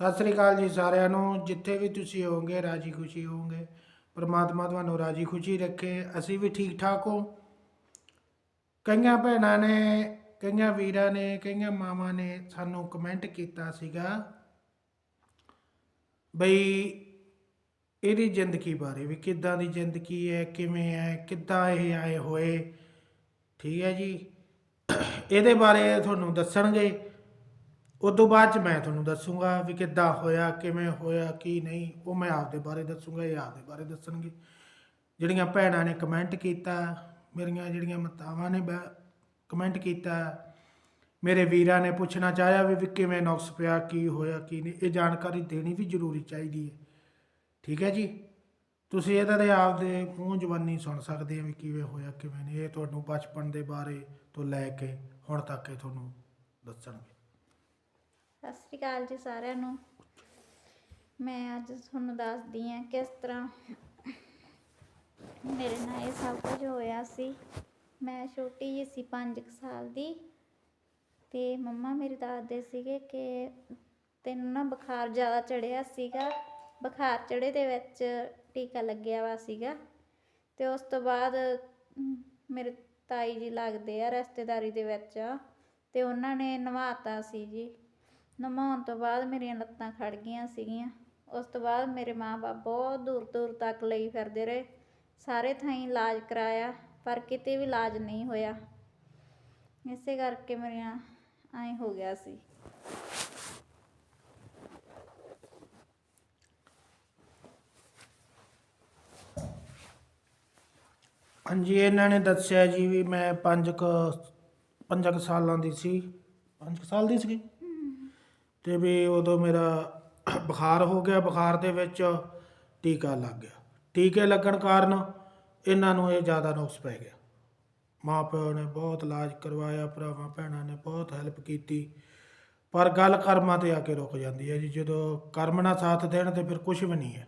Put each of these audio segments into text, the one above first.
ਸਤਿ ਸ੍ਰੀ ਅਕਾਲ ਜੀ ਸਾਰਿਆਂ ਨੂੰ। ਜਿੱਥੇ ਵੀ ਤੁਸੀਂ ਹੋਵੋਗੇ ਰਾਜੀ ਖੁਸ਼ੀ ਹੋਵੋਗੇ। ਪਰਮਾਤਮਾ ਤੁਹਾਨੂੰ ਰਾਜੀ ਖੁਸ਼ੀ ਰੱਖੇ। ਅਸੀਂ ਵੀ ਠੀਕ ਠਾਕ ਹੋ। ਕਈਆਂ ਭੈਣਾਂ ਨੇ, ਕਈਆਂ ਵੀਰਾਂ ਨੇ, ਕਈਆਂ ਮਾਵਾਂ ਨੇ ਸਾਨੂੰ ਕਮੈਂਟ ਕੀਤਾ ਸੀਗਾ ਬਈ ਇਹਦੀ ਜ਼ਿੰਦਗੀ ਬਾਰੇ ਵੀ ਕਿੱਦਾਂ ਦੀ ਜ਼ਿੰਦਗੀ ਹੈ, ਕਿਵੇਂ ਹੈ, ਕਿੱਦਾਂ ਇਹ ਆਏ ਹੋਏ। ਠੀਕ ਹੈ ਜੀ। ਇਹਦੇ ਬਾਰੇ ਤੁਹਾਨੂੰ ਦੱਸਣਗੇ। ਉਸ ਤੋਂ ਬਾਅਦ ਚ ਮੈਂ ਤੁਹਾਨੂੰ ਦੱਸੂਗਾ ਵੀ ਕਿੱਦਾਂ ਹੋਇਆ, ਕਿਵੇਂ ਹੋਇਆ, ਕੀ ਨਹੀਂ, ਉਹ ਮੈਂ ਆਪਦੇ ਬਾਰੇ ਦੱਸੂਗਾ, ਇਹ ਆਪਦੇ ਬਾਰੇ ਦੱਸਣਗੇ। ਜਿਹੜੀਆਂ ਭੈਣਾਂ ਨੇ ਕਮੈਂਟ ਕੀਤਾ, ਮੇਰੀਆਂ ਜਿਹੜੀਆਂ ਮਾਤਾਵਾਂ ਨੇ ਕਮੈਂਟ ਕੀਤਾ, ਮੇਰੇ ਵੀਰਾਂ ਨੇ ਪੁੱਛਣਾ ਚਾਹਿਆ ਵੀ ਵੀ ਕਿਵੇਂ ਨੁਕਸ ਪਿਆ, ਕੀ ਹੋਇਆ, ਕੀ ਨਹੀਂ, ਇਹ ਜਾਣਕਾਰੀ ਦੇਣੀ ਵੀ ਜ਼ਰੂਰੀ ਚਾਹੀਦੀ ਹੈ। ਠੀਕ ਹੈ ਜੀ? ਤੁਸੀਂ ਇਹਦਾ ਦੇ ਆਪਦੇ ਮੂੰਹ ਜ਼ਬਾਨੀ ਸੁਣ ਸਕਦੇ ਆ ਵੀ ਕਿਵੇਂ ਹੋਇਆ, ਕਿਵੇਂ ਨਹੀਂ, ਇਹ ਤੁਹਾਨੂੰ ਬਚਪਨ ਦੇ ਬਾਰੇ ਤੋਂ ਲੈ ਕੇ ਹੁਣ ਤੱਕ ਇਹ ਤੁਹਾਨੂੰ ਦੱਸਣਗੇ। ਸਤਿ ਸ਼੍ਰੀ ਅਕਾਲ ਜੀ ਸਾਰਿਆਂ ਨੂੰ। ਮੈਂ ਅੱਜ ਤੁਹਾਨੂੰ ਦੱਸਦੀ ਹਾਂ ਕਿਸ ਤਰ੍ਹਾਂ ਮੇਰੇ ਨਾਲ ਇਹ ਸਭ ਕੁਝ ਹੋਇਆ ਸੀ। ਮੈਂ ਛੋਟੀ ਜਿਹੀ ਸੀ 5 ਸਾਲ ਦੀ। ਤੇ ਮੰਮਾ ਮੇਰੇ ਦੱਸਦੇ ਸੀਗੇ ਕਿ ਤੈਨੂੰ ਨਾ ਬੁਖਾਰ ਜ਼ਿਆਦਾ ਚੜਿਆ ਸੀਗਾ। ਬੁਖਾਰ ਚੜੇ ਦੇ ਵਿੱਚ ਟੀਕਾ ਲੱਗਿਆ ਵਾ ਸੀਗਾ। ਤੇ ਉਸ ਤੋਂ ਬਾਅਦ ਮੇਰੇ ਤਾਈ ਜੀ ਲੱਗਦੇ ਆ, ਰਿਸ਼ਤੇਦਾਰੀ ਦੇ ਵਿੱਚ। ਤੇ ਉਹਨਾਂ ਨੇ ਨਵਾਤਾ ਸੀ ਜੀ। ਨਵਾਉਣ ਤੋਂ ਬਾਅਦ ਮੇਰੀਆਂ ਲੱਤਾਂ ਖੜ ਗਈਆਂ ਸੀਗੀਆਂ। ਉਸ ਤੋਂ ਬਾਅਦ ਮੇਰੇ ਮਾਂ-ਬਾਪ ਬਹੁਤ ਦੂਰ ਦੂਰ ਤੱਕ ਲਈ ਫਿਰਦੇ ਰਹੇ। ਸਾਰੇ ਥਾਈਂ ਇਲਾਜ ਕਰਾਇਆ, ਪਰ ਕਿਤੇ ਵੀ ਇਲਾਜ ਨਹੀਂ ਹੋਇਆ। ਇਸੇ ਕਰਕੇ ਮੇਰੀਆਂ ਐਂ ਹੋ ਗਿਆ ਸੀ। ਹਾਂਜੀ, ਇਹਨਾਂ ਨੇ ਦੱਸਿਆ ਜੀ ਵੀ ਮੈਂ ਪੰਜ ਕੁ ਪੰਜ ਕੁ ਸਾਲਾਂ ਦੀ ਸੀ। ਪੰਜ ਕੁ ਸਾਲ ਦੀ ਸੀ ਅਤੇ ਵੀ ਉਦੋਂ ਮੇਰਾ ਬੁਖਾਰ ਹੋ ਗਿਆ, ਬੁਖਾਰ ਦੇ ਵਿੱਚ ਟੀਕਾ ਲੱਗ ਗਿਆ। ਟੀਕੇ ਲੱਗਣ ਕਾਰਨ ਇਹਨਾਂ ਨੂੰ ਇਹ ਜ਼ਿਆਦਾ ਨੁਕਸ ਪੈ ਗਿਆ। ਮਾਂ ਪਿਓ ਨੇ ਬਹੁਤ ਇਲਾਜ ਕਰਵਾਇਆ, ਭਰਾਵਾਂ ਭੈਣਾਂ ਨੇ ਬਹੁਤ ਹੈਲਪ ਕੀਤੀ। ਪਰ ਗੱਲ ਕਰਮਾਂ ਤੇ ਆ ਕੇ ਰੁਕ ਜਾਂਦੀ ਹੈ ਜੀ। ਜਦੋਂ ਕਰਮ ਨਾ ਸਾਥ ਦੇਣ ਤੇ ਫਿਰ ਕੁਝ ਵੀ ਨਹੀਂ ਹੈ।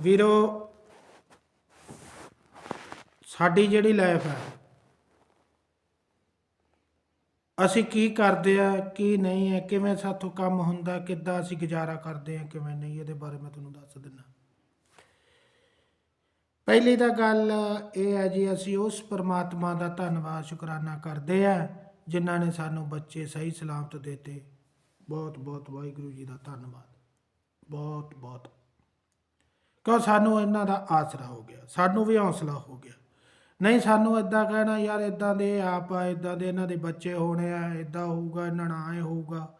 ਵੀਰੋ, ਸਾਡੀ ਜਿਹੜੀ ਲਾਈਫ ਹੈ ਅਸੀਂ ਕੀ ਕਰਦੇ ਆ, ਕੀ ਨਹੀਂ ਹੈ, ਕਿਵੇਂ ਸਾਥੋਂ ਕੰਮ ਹੁੰਦਾ, ਕਿੱਦਾਂ ਅਸੀਂ ਗੁਜ਼ਾਰਾ ਕਰਦੇ ਆ ਕਿਵੇਂ ਨਹੀਂ, ਇਹਦੇ ਬਾਰੇ ਮੈਂ ਤੁਹਾਨੂੰ ਦੱਸ ਦਿੰਦਾ। ਪਹਿਲੀ ਤਾਂ ਗੱਲ ਇਹ ਹੈ ਜੀ, ਅਸੀਂ ਉਸ ਪਰਮਾਤਮਾ ਦਾ ਧੰਨਵਾਦ, ਸ਼ੁਕਰਾਨਾ ਕਰਦੇ ਆ ਜਿਨ੍ਹਾਂ ਨੇ ਸਾਨੂੰ ਬੱਚੇ ਸਹੀ ਸਲਾਮਤ ਦਿੱਤੇ। ਬਹੁਤ ਬਹੁਤ ਵਾਹਿਗੁਰੂ ਜੀ ਦਾ ਧੰਨਵਾਦ। ਬਹੁਤ ਬਹੁਤ। ਕਿਉਂ? ਸਾਨੂੰ ਇਹਨਾਂ ਦਾ ਆਸਰਾ ਹੋ ਗਿਆ, ਸਾਨੂੰ ਵੀ ਹੌਸਲਾ ਹੋ ਗਿਆ। ਨਹੀਂ ਸਾਨੂੰ ਇਦਾਂ ਕਹਿਣਾ ਯਾਰ ਇਦਾਂ ਦੇ ਆਪ ਆ ਇਦਾਂ ਦੇ ਇਹਨਾਂ ਦੇ ਬੱਚੇ ਹੋਣੇ ਆ ਇਦਾਂ ਹੋਊਗਾ ਇਹਨਾਂ ਨਾਲ ਐ ਹੋਊਗਾ।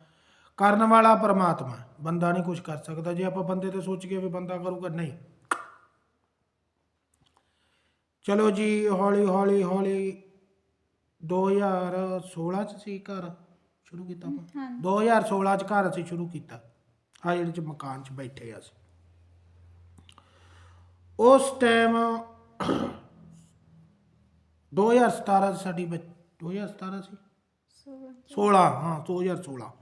ਕਰਨ ਵਾਲਾ ਪਰਮਾਤਮਾ। ਬੰਦਾ ਨਹੀਂ ਕੁਝ ਕਰ ਸਕਦਾ। ਜੇ ਆਪਾਂ ਬੰਦੇ ਤੇ ਸੋਚ ਕੇ ਵੀ ਬੰਦਾ ਕਰੂਗਾ ਨਹੀਂ। ਚਲੋ ਜੀ ਹੌਲੀ ਹੌਲੀ ਹੌਲੀ 2016 ਚ ਸੀ ਘਰ ਸ਼ੁਰੂ ਕੀਤਾ ਆਪਾਂ? ਹਾਂਜੀ। 2016 ਚ ਘਰ ਅਸੀਂ ਸ਼ੁਰੂ ਕੀਤਾ। ਆ ਜਿਹੜੇ ਚ ਮਕਾਨ ਚ ਬੈਠੇ ਆ ਅਸੀਂ। ਉਸ ਟਾਈਮ 2017 ਚ ਸਾਡੀ ਬੱਚ- 2017 ਸੀ ਸੋ? 16 ਹਾਂ 2016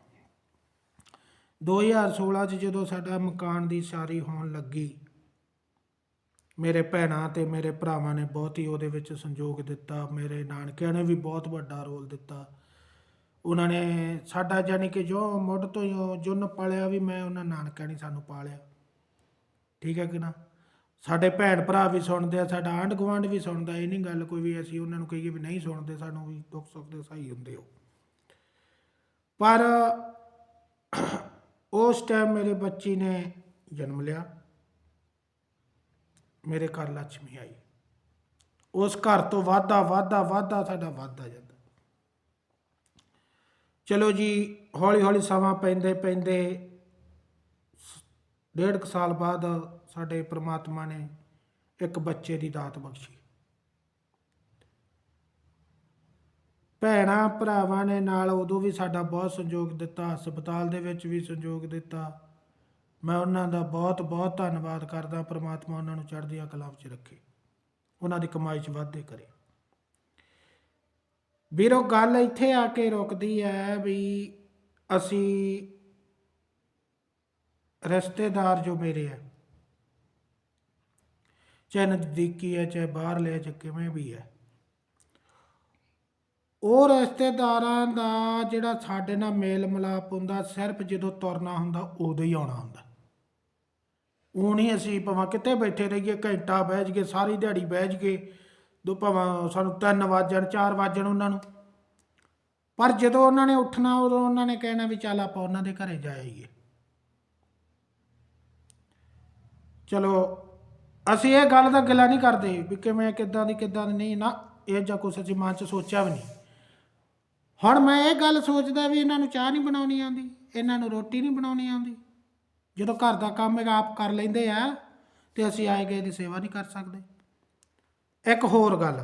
2016 ਚ ਜਦੋਂ ਸਾਡਾ ਮਕਾਨ ਦੀ ਸਾਰੀ ਹੋਣ ਲੱਗੀ, ਮੇਰੇ ਭੈਣਾਂ ਤੇ ਮੇਰੇ ਭਰਾਵਾਂ ਨੇ ਬਹੁਤ ਹੀ ਉਹਦੇ ਵਿੱਚ ਸੰਯੋਗ ਦਿੱਤਾ, ਮੇਰੇ ਨਾਨਕਿਆਂ ਨੇ ਵੀ ਬਹੁਤ ਵੱਡਾ ਰੋਲ ਦਿੱਤਾ। ਉਹਨਾਂ ਨੇ ਸਾਡਾ ਜਾਨੀ ਕਿ ਜੋ ਮੁੱਢ ਤੋਂ ਹੀ ਉਹ ਜੁਨ ਪਾਲਿਆ ਵੀ ਮੈਂ ਉਹਨਾਂ ਨਾਨਕਿਆਂ ਨੇ ਸਾਨੂੰ ਪਾਲਿਆ। ਠੀਕ ਹੈ ਕਿ ਨਾ? ਸਾਡੇ ਭੈਣ ਭਰਾ ਵੀ ਸੁਣਦੇ ਆ, ਸਾਡਾ ਆਂਢ ਗੁਆਂਢ ਵੀ ਸੁਣਦਾ, ਇਹ ਨਹੀਂ ਗੱਲ ਕੋਈ ਵੀ ਅਸੀਂ ਉਹਨਾਂ ਨੂੰ ਕਹੀਏ ਵੀ ਨਹੀਂ ਸੁਣਦੇ, ਸਾਨੂੰ ਵੀ ਦੁੱਖ ਸੁੱਖ ਦੇ ਸਹੀ ਹੁੰਦੇ ਹੋ ਪਰ ਉਸ ਟਾਈਮ ਮੇਰੇ ਬੱਚੀ ਨੇ ਜਨਮ ਲਿਆ। ਮੇਰੇ ਘਰ ਲక్ష్ਮੀ ਆਈ। ਉਸ ਘਰ ਤੋਂ ਵਾਧਾ ਵਾਧਾ ਵਾਧਾ ਸਾਡਾ ਵਾਧਾ ਜਾਂਦਾ। ਚਲੋ ਜੀ ਹੌਲੀ ਹੌਲੀ ਸਮਾਂ ਪੈਂਦੇ ਪੈਂਦੇ ਡੇਢ ਕੁ ਸਾਲ ਬਾਅਦ ਸਾਡੇ ਪ੍ਰਮਾਤਮਾ ਨੇ ਇੱਕ ਬੱਚੇ ਦੀ ਦਾਤ ਬਖਸ਼ੀ। ਭੈਣਾਂ, ਭਰਾਵਾਂ ਨੇ ਨਾਲ ਉਦੋਂ ਵੀ ਸਾਡਾ ਬਹੁਤ ਸਹਿਯੋਗ ਦਿੱਤਾ, ਹਸਪਤਾਲ ਦੇ ਵਿੱਚ ਵੀ ਸਹਿਯੋਗ ਦਿੱਤਾ। ਮੈਂ ਉਹਨਾਂ ਦਾ ਬਹੁਤ ਬਹੁਤ ਧੰਨਵਾਦ ਕਰਦਾ, ਪ੍ਰਮਾਤਮਾ ਉਹਨਾਂ ਨੂੰ ਚੜ੍ਹਦੀਆਂ ਕਲਾ ਵਿੱਚ ਰੱਖੇ। ਉਹਨਾਂ ਦੀ ਕਮਾਈ 'ਚ ਵਾਧੇ ਕਰੇ। ਵੀਰੋ, ਗੱਲ ਇੱਥੇ ਆ ਕੇ ਰੁਕਦੀ ਹੈ ਵੀ ਅਸੀਂ ਰਿਸ਼ਤੇਦਾਰ ਜੋ ਮੇਰੇ ਹੈ ਚਾਹੇ ਨਜ਼ਦੀਕੀ ਹੈ, ਚਾਹੇ ਬਾਹਰਲੇ ਹੈ, ਚਾਹੇ ਕਿਵੇਂ ਵੀ ਹੈ। ਉਹ ਰਿਸ਼ਤੇਦਾਰਾਂ ਦਾ ਜਿਹੜਾ ਸਾਡੇ ਨਾਲ ਮੇਲ ਮਿਲਾਪ ਹੁੰਦਾ, ਸਿਰਫ ਜਦੋਂ ਤੁਰਨਾ ਹੁੰਦਾ, ਉਦੋਂ ਹੀ ਆਉਣਾ ਹੁੰਦਾ। ਉਹ ਨਹੀਂ ਅਸੀਂ ਭਾਵੇਂ ਕਿਤੇ ਬੈਠੇ ਰਹੀਏ, ਘੰਟਾ ਬਹਿ ਜਾਈਏ, ਸਾਰੀ ਦਿਹਾੜੀ ਬਹਿ ਜਾਈਏ, ਦੋ ਭਾਵੇਂ ਸਾਨੂੰ 3 ਵਜਣ 4 ਵਜਣ ਉਹਨਾਂ ਨੂੰ। ਪਰ ਜਦੋਂ ਉਹਨਾਂ ਨੇ ਉੱਠਣਾ, ਉਦੋਂ ਉਹਨਾਂ ਨੇ ਕਹਿਣਾ ਵੀ ਚੱਲ ਆਪਾਂ ਉਹਨਾਂ ਦੇ ਘਰੇ ਜਾਈਏ। ਚਲੋ ਅਸੀਂ ਇਹ ਗੱਲ ਦਾ ਗਿਲਾ ਨਹੀਂ ਕਰਦੇ ਵੀ ਕਿਵੇਂ, ਕਿੱਦਾਂ ਦੀ ਕਿੱਦਾਂ ਦੀ ਨਹੀਂ, ਨਾ ਇਹ ਜਾਂ ਕੁਛ ਅਸੀਂ ਮਨ ਚ ਸੋਚਿਆ ਵੀ ਨਹੀਂ। ਹੁਣ ਮੈਂ ਇਹ ਗੱਲ ਸੋਚਦਾ ਵੀ ਇਹਨਾਂ ਨੂੰ ਚਾਹ ਨਹੀਂ ਬਣਾਉਣੀ ਆਉਂਦੀ, ਇਹਨਾਂ ਨੂੰ ਰੋਟੀ ਨਹੀਂ ਬਣਾਉਣੀ ਆਉਂਦੀ। ਜਦੋਂ ਘਰ ਦਾ ਕੰਮ ਇਹ ਆਪ ਕਰ ਲੈਂਦੇ ਆ ਤੇ ਅਸੀਂ ਆਏ ਗਏ ਦੀ ਸੇਵਾ ਨਹੀਂ ਕਰ ਸਕਦੇ। ਇੱਕ ਹੋਰ ਗੱਲ,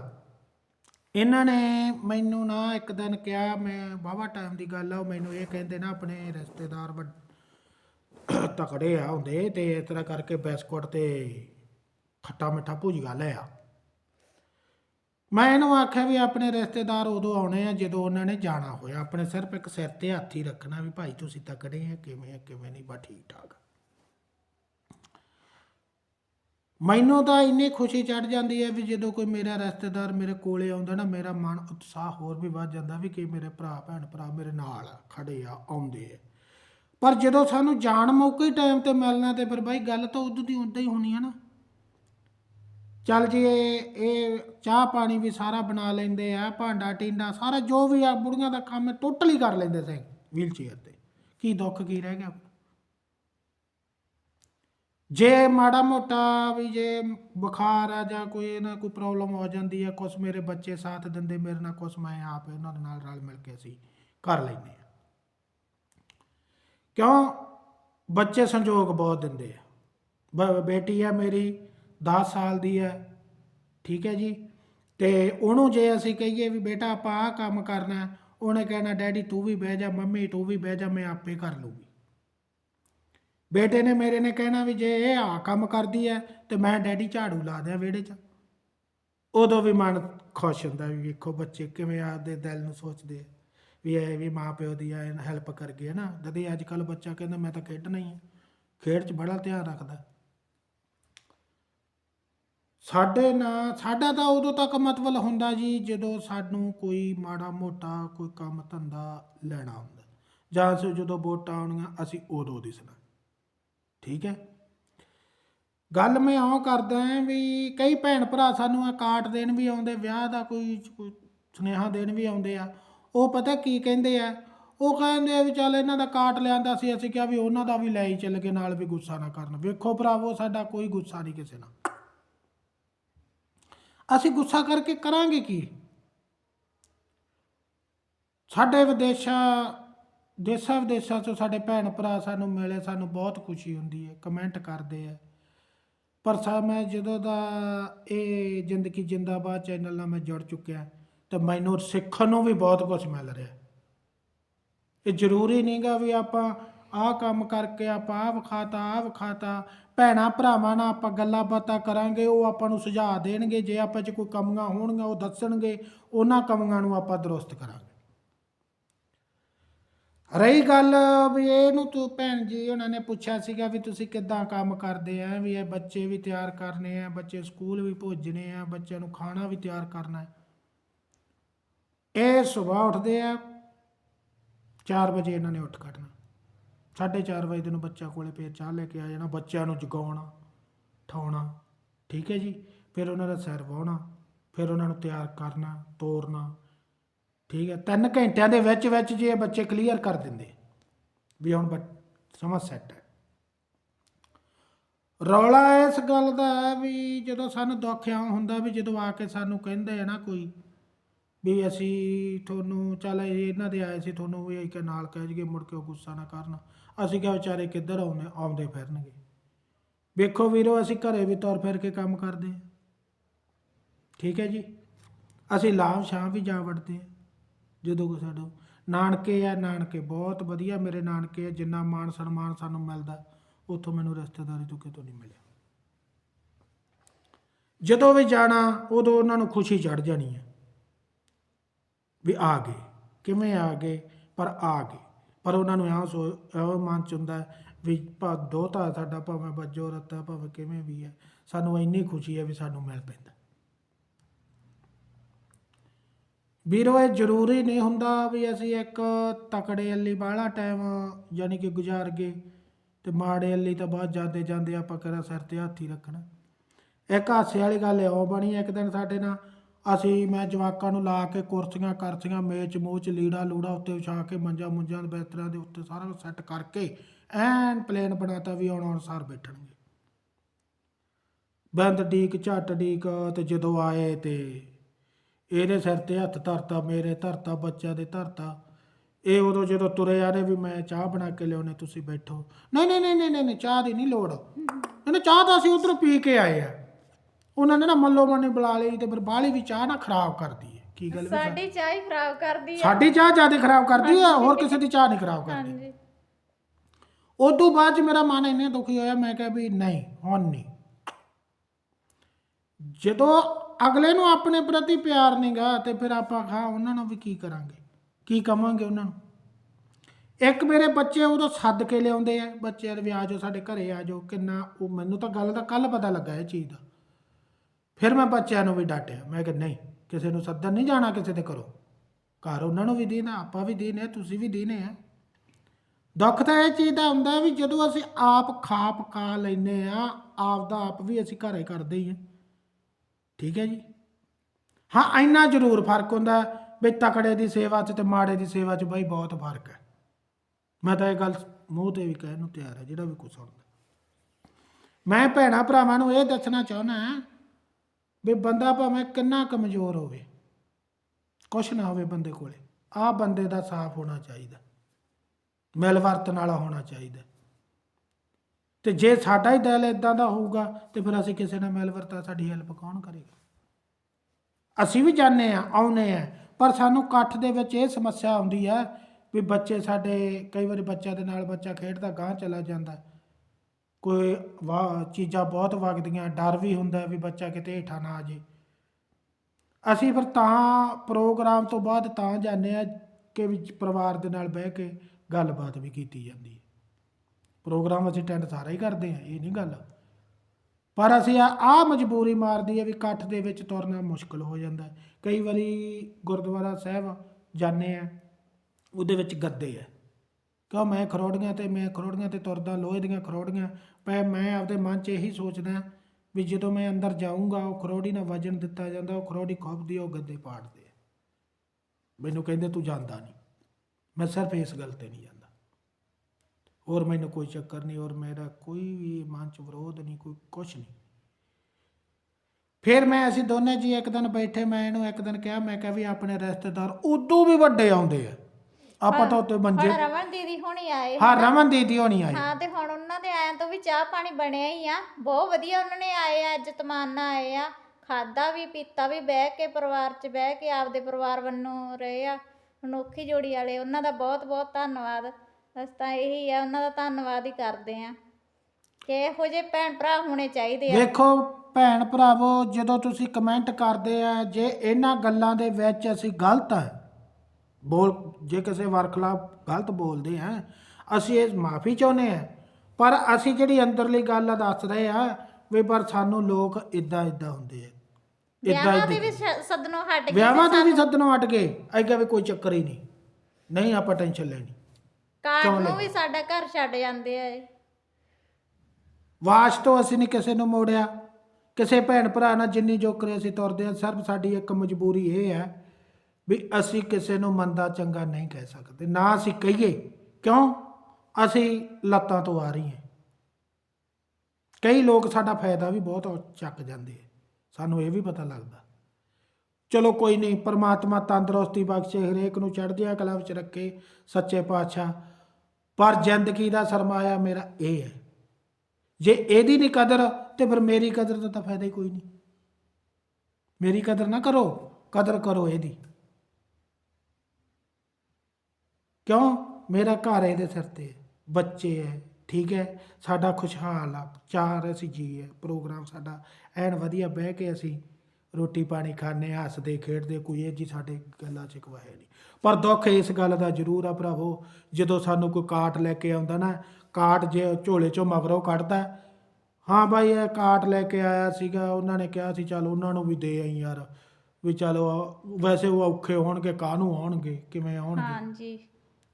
ਇਹਨਾਂ ਨੇ ਮੈਨੂੰ ਨਾ ਇੱਕ ਦਿਨ ਕਿਹਾ, ਮੈਂ ਵਾਹਵਾ ਟਾਈਮ ਦੀ ਗੱਲ ਆ, ਉਹ ਮੈਨੂੰ ਇਹ ਕਹਿੰਦੇ ਨਾ ਆਪਣੇ ਰਿਸ਼ਤੇਦਾਰ ਵੱਡ- ਤਕੜੇ ਆ ਹੁੰਦੇ ਤੇ ਇਸ ਤਰ੍ਹਾਂ ਕਰਕੇ ਬਿਸਕੁਟ ਤੇ ਖੱਟਾ ਮਿੱਠਾ ਭੁਜੀਆ ਲੈ ਆ। ਮੈਂ ਇਹਨੂੰ ਆਖਿਆ ਵੀ ਆਪਣੇ ਰਿਸ਼ਤੇਦਾਰ ਉਦੋਂ ਆਉਣੇ ਆ ਜਦੋਂ ਉਹਨਾਂ ਨੇ ਜਾਣਾ ਹੋਇਆ। ਆਪਣੇ ਸਿਰਫ ਇੱਕ ਸਿਰ ਤੇ ਹੱਥ ਹੀ ਰੱਖਣਾ ਵੀ ਭਾਈ ਤੁਸੀਂ ਤਕੜੇ ਆ ਕਿਵੇਂ ਆ ਕਿਵੇਂ ਨਹੀਂ ਬਾ ਠੀਕ ਠਾਕ। ਮੈਨੂੰ ਤਾਂ ਇੰਨੀ ਖੁਸ਼ੀ ਚੜ ਜਾਂਦੀ ਹੈ ਵੀ ਜਦੋਂ ਕੋਈ ਮੇਰਾ ਰਿਸ਼ਤੇਦਾਰ ਮੇਰੇ ਕੋਲੇ ਆਉਂਦਾ ਨਾ ਮੇਰਾ ਮਨ ਉਤਸ਼ਾਹ ਹੋਰ ਵੀ ਵੱਧ ਜਾਂਦਾ ਵੀ ਕਿ ਮੇਰੇ ਭਰਾ ਭੈਣ ਭਰਾ ਮੇਰੇ ਨਾਲ ਆ, ਖੜੇ ਆ ਆਉਂਦੇ ਆ। ਪਰ ਜਦੋਂ ਸਾਨੂੰ ਜਾਣ ਮੌਕੇ ਟਾਈਮ ਤੇ ਮਿਲਣਾ ਤੇ ਫਿਰ ਬਾਈ ਗੱਲ ਤਾਂ ਉਦੋਂ ਦੀ ਉਦਾਂ ਹੀ ਹੋਣੀ ਹੈ ਨਾ। ਚੱਲ ਜੀ ਇਹ ਇਹ ਚਾਹ ਪਾਣੀ ਵੀ ਸਾਰਾ ਬਣਾ ਲੈਂਦੇ ਆ, ਭਾਂਡਾ, ਟੀਂਡਾ, ਸਾਰਾ ਜੋ ਵੀ ਆ, ਬੁੜੀਆਂ ਦਾ ਕੰਮ ਟੋਟਲੀ ਕਰ ਲੈਂਦੇ ਸੀ ਵੀਲ ਚੇਅਰ ਤੇ। ਕੀ ਦੁੱਖ, ਕੀ ਰਹਿ ਗਿਆ? ਜੇ ਮਾੜਾ ਮੋਟਾ ਵੀ ਜੇ ਬੁਖਾਰ ਆ ਜਾਂ ਕੋਈ ਨਾ ਕੋਈ ਪ੍ਰੋਬਲਮ ਹੋ ਜਾਂਦੀ ਹੈ ਕੁਛ ਮੇਰੇ ਬੱਚੇ ਸਾਥ ਦਿੰਦੇ, ਮੇਰੇ ਨਾਲ ਕੁਛ ਮੈਂ ਆਪ ਇਹਨਾਂ ਦੇ ਨਾਲ ਰਲ ਮਿਲ ਕੇ ਅਸੀਂ ਕਰ ਲੈਂਦੇ ਆ। ਕਿਉਂ? ਬੱਚੇ ਸੰਯੋਗ ਬਹੁਤ ਦਿੰਦੇ ਆ। ਬ- ਬੇਟੀ ਆ ਮੇਰੀ 10 ਸਾਲ ਦੀ ਹੈ। ਠੀਕ ਹੈ ਜੀ। ਤੇ ਉਹਨੂੰ ਜੇ ਅਸੀਂ ਕਹੀਏ ਵੀ ਬੇਟਾ ਆਪਾਂ ਆਹ ਕੰਮ ਕਰਨਾ ਉਹਨੇ ਕਹਿਣਾ, ਡੈਡੀ ਤੂੰ ਵੀ ਬਹਿ ਜਾ, ਮੰਮੀ ਤੂੰ ਵੀ ਬਹਿ ਜਾ, ਮੈਂ ਆਪੇ ਕਰ ਲੂੰਗੀ ਬੇਟੇ ਨੇ ਮੇਰੇ ਨੇ ਕਹਿਣਾ ਵੀ ਜੇ ਇਹ ਆ ਕੰਮ ਕਰਦੀ ਹੈ, ਤੇ ਮੈਂ ਡੈਡੀ ਝਾੜੂ ਲਾ ਦਿਆਂ ਵਿਹੜੇ 'ਚ। ਉਦੋਂ ਵੀ ਮਨ ਖੁਸ਼ ਹੁੰਦਾ ਵੀ ਵੇਖੋ ਬੱਚੇ ਕਿਵੇਂ ਆਪਦੇ ਦਿਲ ਨੂੰ ਸੋਚਦੇ ਆ। ਵੀ ਇਹ ਵੀ ਮਾਂ ਪਿਓ ਦੀ ਹੈਲਪ ਕਰ ਗਏ ਨਾ। ਜਦੇ ਅੱਜ ਕੱਲ ਬੱਚਾ ਕਹਿੰਦਾ, ਮੈਂ ਤਾਂ ਖੇਡਣਾ ਹੀ ਹੈ ਖੇਡ 'ਚ ਬੜਾ ਧਿਆਨ ਰੱਖਦਾ। ਸਾਡੇ ਨਾਲ, ਸਾਡਾ ਤਾਂ ਉਦੋਂ ਤੱਕ ਮਤਲਬ ਹੁੰਦਾ ਜੀ ਜਦੋਂ ਸਾਨੂੰ ਕੋਈ ਮਾੜਾ ਮੋਟਾ ਕੋਈ ਕੰਮ ਧੰਦਾ ਲੈਣਾ ਹੁੰਦਾ। ਜਾਂ ਅਸੀਂ ਜਦੋਂ ਵੋਟਾਂ ਆਉਣੀਆਂ, ਅਸੀਂ ਉਦੋਂ ਦਿਸਣਾ ਠੀਕ ਹੈ? ਗੱਲ ਮੈਂ ਆਉਂ ਕਰਦਾ ਵੀ ਕਈ ਭੈਣ ਭਰਾ ਸਾਨੂੰ ਆ ਕਾਰਡ ਦੇਣ ਵੀ ਆਉਂਦੇ, ਵਿਆਹ ਦਾ ਕੋਈ ਸੁਨੇਹਾ ਦੇਣ ਵੀ ਆਉਂਦੇ ਆ। ਉਹ ਪਤਾ ਕੀ ਕਹਿੰਦੇ ਆ? ਉਹ ਕਹਿੰਦੇ ਆ ਵੀ ਚੱਲ ਇਹਨਾਂ ਦਾ ਕਾਰਡ ਲਿਆਂਦਾ ਸੀ, ਅਸੀਂ ਕਿਹਾ ਵੀ ਉਹਨਾਂ ਦਾ ਵੀ ਲੈ ਹੀ ਚੱਲ ਕੇ ਨਾਲ ਵੀ ਗੁੱਸਾ ਨਾ ਕਰਨ। ਵੇਖੋ ਭਰਾਵੋ, ਸਾਡਾ ਕੋਈ ਗੁੱਸਾ ਨਹੀਂ ਕਿਸੇ ਨਾਲ। ਅਸੀਂ ਗੁੱਸਾ ਕਰਕੇ ਕਰਾਂਗੇ ਕੀ? ਸਾਡੇ ਵਿਦੇਸ਼ਾਂ, ਦੇਸ਼ਾਂ ਵਿਦੇਸ਼ਾਂ ਤੋਂ ਸਾਡੇ ਭੈਣ ਭਰਾ ਸਾਨੂੰ ਮਿਲੇ, ਸਾਨੂੰ ਬਹੁਤ ਖੁਸ਼ੀ ਹੁੰਦੀ ਹੈ ਕਮੈਂਟ ਕਰਦੇ ਆ ਪਰ ਸਾ, ਮੈਂ ਜਦੋਂ ਦਾ ਇਹ ਜ਼ਿੰਦਗੀ ਜਿੰਦਾਬਾਦ ਚੈਨਲ ਨਾਲ ਮੈਂ ਜੁੜ ਚੁੱਕਿਆ, ਤਾਂ ਮੈਨੂੰ ਸਿੱਖਣ ਨੂੰ ਵੀ ਬਹੁਤ ਕੁਝ ਮਿਲ ਰਿਹਾ। ਇਹ ਜ਼ਰੂਰੀ ਨਹੀਂਗਾ ਵੀ ਆਪਾਂ ਆਹ ਕੰਮ ਕਰਕੇ ਆਪਾਂ ਆਹ ਵਿਖਾਤਾ ਆਹ ਵਿਖਾਤਾ ਭੈਣਾ, ਭਰਾਵਾਂ ਨਾਲ ਆਪਾਂ ਗੱਲਾਂ ਬਾਤਾਂ ਕਰਾਂਗੇ, ਉਹ ਆਪਾਂ ਨੂੰ ਸੁਝਾਅ ਦੇਣਗੇ, ਜੇ ਆਪਾਂ 'ਚ ਕੋਈ ਕਮੀਆਂ ਹੋਣਗੀਆਂ, ਉਹ ਦੱਸਣਗੇ, ਉਹਨਾਂ ਕਮੀਆਂ ਨੂੰ ਆਪਾਂ ਦਰੁਸਤ ਕਰਾਂਗੇ। ਰਹੀ ਗੱਲ ਵੀ ਇਹਨੂੰ ਤੂੰ ਭੈਣ ਜੀ, ਉਹਨਾਂ ਨੇ ਪੁੱਛਿਆ ਸੀਗਾ ਵੀ ਤੁਸੀਂ ਕਿੱਦਾਂ ਕੰਮ ਕਰਦੇ ਆ, ਵੀ ਇਹ ਬੱਚੇ ਵੀ ਤਿਆਰ ਕਰਨੇ ਆ, ਬੱਚੇ ਸਕੂਲ ਵੀ ਭੇਜਣੇ ਆ, ਬੱਚਿਆਂ ਨੂੰ ਖਾਣਾ ਵੀ ਤਿਆਰ ਕਰਨਾ ਹੈ। ਇਹ ਸਵੇਰ ਉੱਠਦੇ ਆ 4 ਵਜੇ ਇਹਨਾਂ ਨੇ ਉੱਠ ਖੜਨਾ। 4:30 ਵਜੇ ਤੈਨੂੰ ਬੱਚਾ ਕੋਲੇ ਫੇਰ ਚਾਹ ਲੈ ਕੇ ਆ ਜਾਣਾ, ਬੱਚਿਆਂ ਨੂੰ ਜਗਾਉਣਾ, ਠਾਉਣਾ, ਠੀਕ ਹੈ ਜੀ? ਫਿਰ ਉਹਨਾਂ ਦਾ ਸਿਰ ਵਾਹਣਾ, ਫਿਰ ਉਹਨਾਂ ਨੂੰ ਤਿਆਰ ਕਰਨਾ, ਤੋਰਨਾ, ਠੀਕ ਹੈ? ਤਿੰਨ ਘੰਟਿਆਂ ਦੇ ਵਿੱਚ ਵਿੱਚ ਜੇ ਬੱਚੇ ਕਲੀਅਰ ਕਰ ਦਿੰਦੇ, ਵੀ ਹੁਣ ਬੱਚ- ਸਮਝ ਸੈੱਟ ਹੈ। ਰੌਲਾ ਇਸ ਗੱਲ ਦਾ ਹੈ ਵੀ ਜਦੋਂ ਸਾਨੂੰ ਦੁੱਖ ਆਉਂ ਹੁੰਦਾ, ਵੀ ਜਦੋਂ ਆ ਕੇ ਸਾਨੂੰ ਕਹਿੰਦੇ ਆ ਨਾ ਕੋਈ, ਵੀ ਅਸੀਂ ਤੁਹਾਨੂੰ, ਚੱਲ ਇਹਨਾਂ ਦੇ ਆਏ ਸੀ, ਤੁਹਾਨੂੰ ਵੀ ਇੱਕ ਨਾਲ ਕਹਿ ਜੀਏ ਮੁੜ ਕੇ ਉਹ ਗੁੱਸਾ ਨਾ ਕਰਨ। ਅਸੀਂ ਕਿਹਾ ਵਿਚਾਰੇ ਕਿੱਧਰ ਆਉਂਦੇ ਆਉਂਦੇ ਫਿਰਨਗੇ। ਵੇਖੋ ਵੀਰੋ, ਅਸੀਂ ਘਰੇ ਵੀ ਤੁਰ ਫਿਰ ਕੇ ਕੰਮ ਕਰਦੇ ਹਾਂ। ਠੀਕ ਹੈ ਜੀ? ਅਸੀਂ ਲਾਭ ਸ਼ਾਮ ਵੀ ਜਾ ਵੜਦੇ ਹਾਂ। ਜਦੋਂ ਕੋਈ ਸਾਡਾ ਨਾਨਕੇ ਆ, ਨਾਨਕੇ ਬਹੁਤ ਵਧੀਆ ਮੇਰੇ ਨਾਨਕੇ ਆ, ਜਿੰਨਾ ਮਾਣ ਸਨਮਾਨ ਸਾਨੂੰ ਮਿਲਦਾ, ਉੱਥੋਂ ਮੈਨੂੰ ਰਿਸ਼ਤੇਦਾਰੀ ਤੋਂ ਕਿਤੋਂ ਨਹੀਂ ਮਿਲਿਆ। ਜਦੋਂ ਵੀ ਜਾਣਾ, ਉਦੋਂ ਉਹਨਾਂ ਨੂੰ ਖੁਸ਼ੀ ਚੜ ਜਾਣੀ ਹੈ। ਵੀ ਆ ਗਏ। ਕਿਵੇਂ ਆ ਗਏ? ਪਰ ਆ ਗਏ। ਪਰ ਉਹਨਾਂ ਨੂੰ ਐਂ ਸੋ ਐਂ ਮਨ ਚ ਹੁੰਦਾ ਹੈ ਵੀ ਭਾ ਦੋਹਤਾ ਸਾਡਾ, ਭਾਵੇਂ ਬੱਜੋ ਰੱਤਾ, ਭਾਵੇਂ ਕਿਵੇਂ ਵੀ ਹੈ, ਸਾਨੂੰ ਇੰਨੀ ਖੁਸ਼ੀ ਹੈ ਵੀ ਸਾਨੂੰ ਮਿਲ ਪੈਂਦਾ ਵੀਰੋ, ਇਹ ਜ਼ਰੂਰੀ ਨਹੀਂ ਹੁੰਦਾ ਵੀ ਅਸੀਂ ਇੱਕ ਤਕੜੇ ਅੱਲੀ ਬਾਹਲਾ ਟਾਈਮ ਯਾਨੀ ਕਿ ਗੁਜ਼ਾਰ ਗਏ ਤੇ ਮਾੜੇ ਅੱਲੀ ਤਾਂ ਬਾਅਦ ਜਾਂਦੇ ਜਾਂਦੇ ਆਪਾਂ ਕਰਾ ਸਿਰ ਤੇ ਹੱਥ ਰੱਖਣਾ। ਇੱਕ ਹਾਸੇ ਵਾਲੀ ਗੱਲ ਉਹ ਬਣੀ ਇੱਕ ਦਿਨ ਸਾਡੇ ਨਾਲ। ਅਸੀਂ, ਮੈਂ ਜਵਾਕਾਂ ਨੂੰ ਲਾ ਕੇ ਕੁਰਸੀਆਂ ਕਰਸੀਆਂ ਮੇਚ ਮੂਚ ਲੀੜਾ ਲੂੜਾ ਉੱਤੇ ਵਿਛਾ ਕੇ ਮੰਜਾ ਮੁੰਜਾਂ ਦੇ ਬਿਸਤਰਿਆਂ ਦੇ ਉੱਤੇ ਸਾਰਾ ਸੈੱਟ ਕਰਕੇ ਐਨ ਪਲੇਨ ਬਣਾਤਾ ਵੀ ਆਉਣ ਅਨੁਸਾਰ ਬੈਠਣਗੇ। ਬੰਦ ਡੀਕ, ਝੱਟ ਡੀਕ ਤੇ ਜਦੋਂ ਆਏ ਤੇ ਇਹਦੇ ਸਿਰ ਤੇ ਹੱਥ ਧਰਤਾ, ਮੇਰੇ ਧਰਤਾ, ਬੱਚਿਆਂ ਦੇ ਧਰਤਾ। ਇਹ ਉਦੋਂ ਜਦੋਂ ਤੁਰੇ ਆ ਰਹੇ ਵੀ ਮੈਂ ਚਾਹ ਬਣਾ ਕੇ ਲਿਆਉਣੇ, ਤੁਸੀਂ ਬੈਠੋ। ਨਹੀਂ ਨਹੀਂ ਨਹੀਂ ਨਹੀਂ ਚਾਹ ਦੀ ਨਹੀਂ ਲੋੜ। ਕਹਿੰਦੇ ਚਾਹ ਤਾਂ ਅਸੀਂ ਉਧਰੋਂ ਪੀ ਕੇ ਆਏ ਆ। ਉਹਨਾਂ ਨੇ ਨਾ ਮੱਲੋ ਮਣੀ ਬੁਲਾ ਲਈ ਤੇ ਫਿਰ ਬਾਹਲੀ ਵੀ ਚਾਹ ਨਾ ਖਰਾਬ ਕਰਦੀ ਹੈ। ਕੀ ਗੱਲ ਵੀ ਸਾਡੀ ਚਾਹ ਹੀ ਖਰਾਬ ਕਰਦੀ ਆ ਸਾਡੀ ਚਾਹ ਜ਼ਿਆਦਾ ਖਰਾਬ ਕਰਦੀ ਹੈ ਹੋਰ ਕਿਸੇ ਦੀ ਚਾਹ ਨਹੀਂ ਖਰਾਬ ਕਰਦੀ। ਹਾਂਜੀ। ਉਦੋਂ ਬਾਅਦ ਚ ਮੇਰਾ ਮਨ ਇੰਨੇ ਦੁਖੀ ਹੋਇਆ ਮੈਂ ਕਿਹਾ ਵੀ ਨਹੀਂ ਹੁਣ ਨਹੀਂ। ਜਦੋਂ ਅਗਲੇ ਨੂੰ ਆਪਣੇ ਪ੍ਰਤੀ ਪਿਆਰ ਨਹੀਂਗਾ ਤੇ ਫਿਰ ਆਪਾਂ ਖਾ ਉਹਨਾਂ ਨੂੰ ਵੀ ਕੀ ਕਰਾਂਗੇ? ਕੀ ਕਵਾਂਗੇ ਉਹਨਾਂ ਨੂੰ? ਇੱਕ ਮੇਰੇ ਬੱਚੇ ਉਦੋਂ ਸੱਦ ਕੇ ਲਿਆਉਂਦੇ ਆ ਬੱਚਿਆਂ ਦੇ ਵੀ ਆ ਜਾਓ ਸਾਡੇ ਘਰੇ ਆ ਜਾਓ ਕਿੰਨਾ ਉਹ ਮੈਨੂੰ ਤਾਂ ਗੱਲ ਦਾ ਕੱਲ ਪਤਾ ਲੱਗਾ ਇਹ ਚੀਜ਼ ਦਾ। ਫਿਰ ਮੈਂ ਬੱਚਿਆਂ ਨੂੰ ਵੀ ਡਾਂਟਿਆ, ਮੈਂ ਕਿਹਾ ਨਹੀਂ, ਕਿਸੇ ਨੂੰ ਸੱਦਣ ਨਹੀਂ ਜਾਣਾ, ਕਿਸੇ ਦੇ ਘਰੋਂ। ਘਰ ਉਹਨਾਂ ਨੂੰ ਵੀ ਦੇਣਾ ਆਪਾਂ ਵੀ ਦੇਣੇ ਆ, ਤੁਸੀਂ ਵੀ ਦੇਣੇ ਆ। ਦੁੱਖ ਤਾਂ ਇਹ ਚੀਜ਼ ਦਾ ਹੁੰਦਾ ਵੀ ਜਦੋਂ ਅਸੀਂ ਆਪ ਖਾ ਪਕਾ ਲੈਨੇ ਆ ਆਪ ਦਾ ਆਪ ਵੀ ਅਸੀਂ ਘਰੇ ਕਰਦੇ ਹੀ ਆ। ਠੀਕ ਹੈ ਜੀ? ਹਾਂ, ਇੰਨਾ ਜ਼ਰੂਰ ਫ਼ਰਕ ਹੁੰਦਾ ਵੀ ਤਕੜੇ ਦੀ ਸੇਵਾ 'ਚ ਤੇ ਮਾੜੇ ਦੀ ਸੇਵਾ 'ਚ ਬਾਈ ਬਹੁਤ ਫ਼ਰਕ ਹੈ। ਮੈਂ ਤਾਂ ਇਹ ਗੱਲ ਮੂੰਹ ਤੇ ਵੀ ਕਹਿਣ ਨੂੰ ਤਿਆਰ ਹੈ, ਜਿਹੜਾ ਵੀ ਕੁਝ ਸੁਣਦਾ। ਮੈਂ ਭੈਣਾ ਭਰਾਵਾਂ ਨੂੰ ਇਹ ਦੱਸਣਾ ਚਾਹੁੰਦਾ ਵੀ ਬੰਦਾ ਭਾਵੇਂ ਕਿੰਨਾ ਕਮਜ਼ੋਰ ਹੋਵੇ, ਕੁਛ ਨਾ ਹੋਵੇ ਬੰਦੇ ਕੋਲੇ, ਆਹ ਬੰਦੇ ਦਾ ਸਾਫ਼ ਹੋਣਾ ਚਾਹੀਦਾ, ਮਿਲ ਵਰਤਨ ਵਾਲਾ ਹੋਣਾ ਚਾਹੀਦਾ। ਤੇ ਜੇ ਸਾਡਾ ਹੀ ਦਿਲ ਇਦਾਂ ਦਾ ਹੋਊਗਾ, ਤੇ ਫਿਰ ਅਸੀਂ ਕਿਸੇ ਨਾਲ ਮਿਲ ਵਰਤਾ, ਸਾਡੀ ਹੈਲਪ ਕੌਣ ਕਰੇਗਾ? ਅਸੀਂ ਵੀ ਜਾਣਦੇ ਆ ਆਉਨੇ ਆ ਪਰ ਸਾਨੂੰ ਇਕੱਠ ਦੇ ਵਿੱਚ ਇਹ ਸਮੱਸਿਆ ਆਉਂਦੀ ਹੈ ਵੀ ਬੱਚੇ ਸਾਡੇ, ਕਈ ਵਾਰੀ ਬੱਚਿਆਂ ਦੇ ਨਾਲ ਬੱਚਾ ਖੇਡਦਾ ਗਾਂ ਚਲਾ ਜਾਂਦਾ ਕੋਈ ਵਾ, ਚੀਜ਼ਾਂ ਬਹੁਤ ਵਗਦੀਆਂ, ਡਰ ਵੀ ਹੁੰਦਾ ਵੀ ਬੱਚਾ ਕਿਤੇ ਹੇਠਾਂ ਨਾ ਆ ਜੇ ਅਸੀਂ ਫਿਰ ਤਾਂ ਪ੍ਰੋਗਰਾਮ ਤੋਂ ਬਾਅਦ ਤਾਂ ਜਾਂਦੇ ਆ ਕਿ ਵਿੱਚ ਪਰਿਵਾਰ ਦੇ ਨਾਲ ਬਹਿ ਕੇ ਗੱਲਬਾਤ ਵੀ ਕੀਤੀ ਜਾਂਦੀ ਹੈ। ਪ੍ਰੋਗਰਾਮ ਅਸੀਂ ਅਟੈਂਡ ਸਾਰਾ ਹੀ ਕਰਦੇ ਆ ਇਹ ਨਹੀਂ ਗੱਲ। ਪਰ ਅਸੀਂ ਆ, ਆਹ ਮਜਬੂਰੀ ਮਾਰਦੀ ਹੈ ਵੀ ਇਕੱਠ ਦੇ ਵਿੱਚ ਤੁਰਨਾ ਮੁਸ਼ਕਲ ਹੋ ਜਾਂਦਾ ਕਈ ਵਾਰੀ ਗੁਰਦੁਆਰਾ ਸਾਹਿਬ ਜਾਂਦੇ ਆ ਉਹਦੇ ਵਿੱਚ ਗੱਦੇ ਆ ਕਿਉਂ ਮੈਂ ਖਰੋੜੀਆਂ ਤੇ ਮੈਂ ਖਰੋੜੀਆਂ ਤੇ ਤੁਰਦਾ, ਲੋਹੇ ਦੀਆਂ ਖਰੋੜੀਆਂ। ਪੈ ਮੈਂ ਆਪਦੇ ਮਨ 'ਚ ਇਹੀ ਸੋਚਦਾ ਵੀ ਜਦੋਂ ਮੈਂ ਅੰਦਰ ਜਾਊਂਗਾ, ਉਹ ਖਰੋੜੀ ਨਾਲ ਵਜਨ ਦਿੱਤਾ ਜਾਂਦਾ, ਉਹ ਖਰੋੜੀ ਖੋਪਦੀ ਉਹ ਗੱਦੇ ਪਾੜਦੇ ਮੈਨੂੰ ਕਹਿੰਦੇ, ਤੂੰ ਜਾਂਦਾ ਨਹੀਂ। ਮੈਂ ਸਿਰਫ ਇਸ ਗੱਲ ਤੇ ਨਹੀਂ ਜਾਂਦਾ। ਹੋਰ ਮੈਨੂੰ ਕੋਈ ਚੱਕਰ ਨਹੀਂ ਔਰ ਮੇਰਾ ਕੋਈ ਵੀ ਮਨ 'ਚ ਵਿਰੋਧ ਨਹੀਂ, ਕੋਈ ਕੁਛ ਨਹੀਂ। ਫਿਰ ਮੈਂ ਅਸੀਂ ਦੋਨੇ ਜੀ ਇੱਕ ਦਿਨ ਬੈਠੇ, ਮੈਂ ਇਹਨੂੰ ਇੱਕ ਦਿਨ ਕਿਹਾ, ਮੈਂ ਕਿਹਾ ਵੀ ਆਪਣੇ ਰਿਸ਼ਤੇਦਾਰ ਉਦੋਂ ਵੀ ਵੱਡੇ ਆਉਂਦੇ ਆ। ਆਪਾਂ ਤਾਂ ਉੱਤੇ ਮੰਜੇ ਹੁਣ ਰਮਨ ਦੀਦੀ ਹੁਣੀ ਆਏ ਹਾਂ ਰਮਨ ਦੀਦੀ ਹੋਣੀ ਆਈ ਹਾਂ ਤੇ ਹੁਣ ਉਹਨਾਂ ਦੇ ਆਇਆਂ ਤੋਂ ਵੀ ਚਾਹ ਪਾਣੀ ਬਣਿਆ ਹੀ ਆ। ਬਹੁਤ ਵਧੀਆ ਉਹਨਾਂ ਨੇ ਆਏ ਆ ਇੱਜ਼ਤ ਮਾਨ ਨਾਲ ਆਏ ਆ। ਖਾਦਾ ਵੀ ਪੀਤਾ ਵੀ ਬਹਿ ਕੇ ਪਰਿਵਾਰ 'ਚ ਬਹਿ ਕੇ ਆਪਦੇ ਪਰਿਵਾਰ ਵੱਲੋਂ ਰਹੇ ਆ। ਅਨੋਖੀ ਜੋੜੀ ਵਾਲੇ ਉਹਨਾਂ ਦਾ ਬਹੁਤ ਬਹੁਤ ਧੰਨਵਾਦ। ਅਸੀਂ ਤਾਂ ਇਹੀ ਆ ਉਹਨਾਂ ਦਾ ਧੰਨਵਾਦ ਹੀ ਕਰਦੇ ਆ ਕਿ ਇਹੋ ਜਿਹੇ ਭੈਣ ਭਰਾ ਹੋਣੇ ਚਾਹੀਦੇ ਆ। ਵੇਖੋ ਭੈਣ ਭਰਾਵੋ ਜਦੋਂ ਤੁਸੀਂ ਕਮੈਂਟ ਕਰਦੇ ਆ ਜੇ ਇਹਨਾਂ ਗੱਲਾਂ ਦੇ ਵਿੱਚ ਅਸੀਂ ਗਲਤ ਆ ਬੋਲ ਜੇ ਕਿਸੇ ਵਾਰ ਖਿਲਾਫ ਗਲਤ ਬੋਲਦੇ ਆ ਅਸੀਂ ਇਹ ਮਾਫੀ ਚਾਹੁੰਦੇ ਆ। ਪਰ ਅਸੀਂ ਜਿਹੜੀ ਅੰਦਰਲੀ ਗੱਲ ਆ ਦੱਸ ਰਹੇ ਆ ਵੀ ਪਰ ਸਾਨੂੰ ਲੋਕ ਇਦਾਂ ਇਦਾਂ ਹੁੰਦੇ ਆ। ਇਦਾਂ ਵਿਆਹਾਂ ਦੇ ਵੀ ਸ- ਸੱਦਣੋਂ ਹਟ ਗਏ ਵਿਆਹਾਂ ਤੇ ਵੀ ਸੱਦਣੋਂ ਹਟ ਗਏ ਅੱਗੇ ਵੀ ਕੋਈ ਚੱਕਰ ਹੀ ਨਹੀਂ। ਨਹੀਂ ਆਪਾਂ ਟੈਨਸ਼ਨ ਲੈਣੀ। ਕਾਰਡ ਨੂੰ ਵੀ ਸਾਡਾ ਘਰ ਛੱਡ ਜਾਂਦੇ ਆ। ਵਾਸ਼ ਤੋਂ ਅਸੀਂ ਨਹੀਂ ਕਿਸੇ ਨੂੰ ਮੋੜਿਆ। ਕਿਸੇ ਭੈਣ ਭਰਾ ਨਾਲ ਜਿੰਨੀ ਜੋਕਰੇ ਅਸੀਂ ਤੁਰਦੇ ਹਾਂ ਸਿਰਫ ਸਾਡੀ ਇੱਕ ਮਜਬੂਰੀ ਇਹ ਹੈ ਵੀ ਅਸੀਂ ਕਿਸੇ ਨੂੰ ਮੰਦਾ ਚੰਗਾ ਨਹੀਂ ਕਹਿ ਸਕਦੇ। ਨਾ ਅਸੀਂ ਕਹੀਏ, ਕਿਉਂ? ਅਸੀਂ ਲੱਤਾਂ ਤੋਂ ਆ ਰਹੀ ਹਾਂ ਕਈ ਲੋਕ ਸਾਡਾ ਫਾਇਦਾ ਵੀ ਬਹੁਤ ਚੱਕ ਜਾਂਦੇ ਆ। ਸਾਨੂੰ ਇਹ ਵੀ ਪਤਾ ਲੱਗਦਾ। ਚਲੋ ਕੋਈ ਨਹੀਂ, ਪਰਮਾਤਮਾ ਤੰਦਰੁਸਤੀ ਬਖਸ਼ੇ, ਹਰੇਕ ਨੂੰ ਚੜ੍ਹਦੀਆਂ ਕਲਾ ਵਿੱਚ ਰੱਖੇ, ਸੱਚੇ ਪਾਤਸ਼ਾਹ। ਪਰ ਜ਼ਿੰਦਗੀ ਦਾ ਸਰਮਾਇਆ ਮੇਰਾ ਇਹ ਹੈ। ਜੇ ਇਹਦੀ ਨਹੀਂ ਕਦਰ, ਤੇ ਫਿਰ ਮੇਰੀ ਕਦਰ ਦਾ ਤਾਂ ਫਾਇਦਾ ਹੀ ਕੋਈ ਨਹੀਂ। ਮੇਰੀ ਕਦਰ ਨਾ ਕਰੋ, ਕਦਰ ਕਰੋ ਇਹਦੀ। ਕਿਉਂ? ਮੇਰਾ ਘਰ ਇਹਦੇ ਸਿਰ ਤੇ। ਹੈ, ਬੱਚੇ ਹੈ ਠੀਕ ਹੈ। ਸਾਡਾ ਖੁਸ਼ਹਾਲ ਆ। ਚਾਰ ਅਸੀਂ ਜੀ ਹੈ। ਪ੍ਰੋਗਰਾਮ ਸਾਡਾ ਐਨ ਵਧੀਆ ਬਹਿ ਕੇ ਅਸੀਂ ਰੋਟੀ ਪਾਣੀ ਖਾਣੇ ਹੱਸਦੇ ਖੇਡਦੇ ਕੋਈ ਇਹ ਜੀ ਸਾਡੇ ਗੱਲਾਂ 'ਚ ਕੋਈ ਨਹੀਂ। ਪਰ ਦੁੱਖ ਇਸ ਗੱਲ ਦਾ ਜ਼ਰੂਰ ਆ ਭਰਾਵੋ ਜਦੋਂ ਸਾਨੂੰ ਕੋਈ ਕਾਟ ਲੈ ਕੇ ਆਉਂਦਾ ਨਾ ਕਾਟ ਜੇ ਝੋਲੇ 'ਚੋਂ ਮਗਰੋਂ ਕੱਢਦਾ। ਹਾਂ ਭਾਈ ਇਹ ਕਾਟ ਲੈ ਕੇ ਆਇਆ ਸੀਗਾ। ਉਹਨਾਂ ਨੇ ਕਿਹਾ ਸੀ ਚੱਲ ਉਹਨਾਂ ਨੂੰ ਵੀ ਦੇ ਆਈ ਯਾਰ। ਵੀ ਚਲੋ ਵੈਸੇ ਉਹ ਔਖੇ ਹੋਣਗੇ ਕਾਹਨੂੰ ਆਉਣਗੇ? ਕਿਵੇਂ ਆਉਣਗੇ? ਹਾਂਜੀ।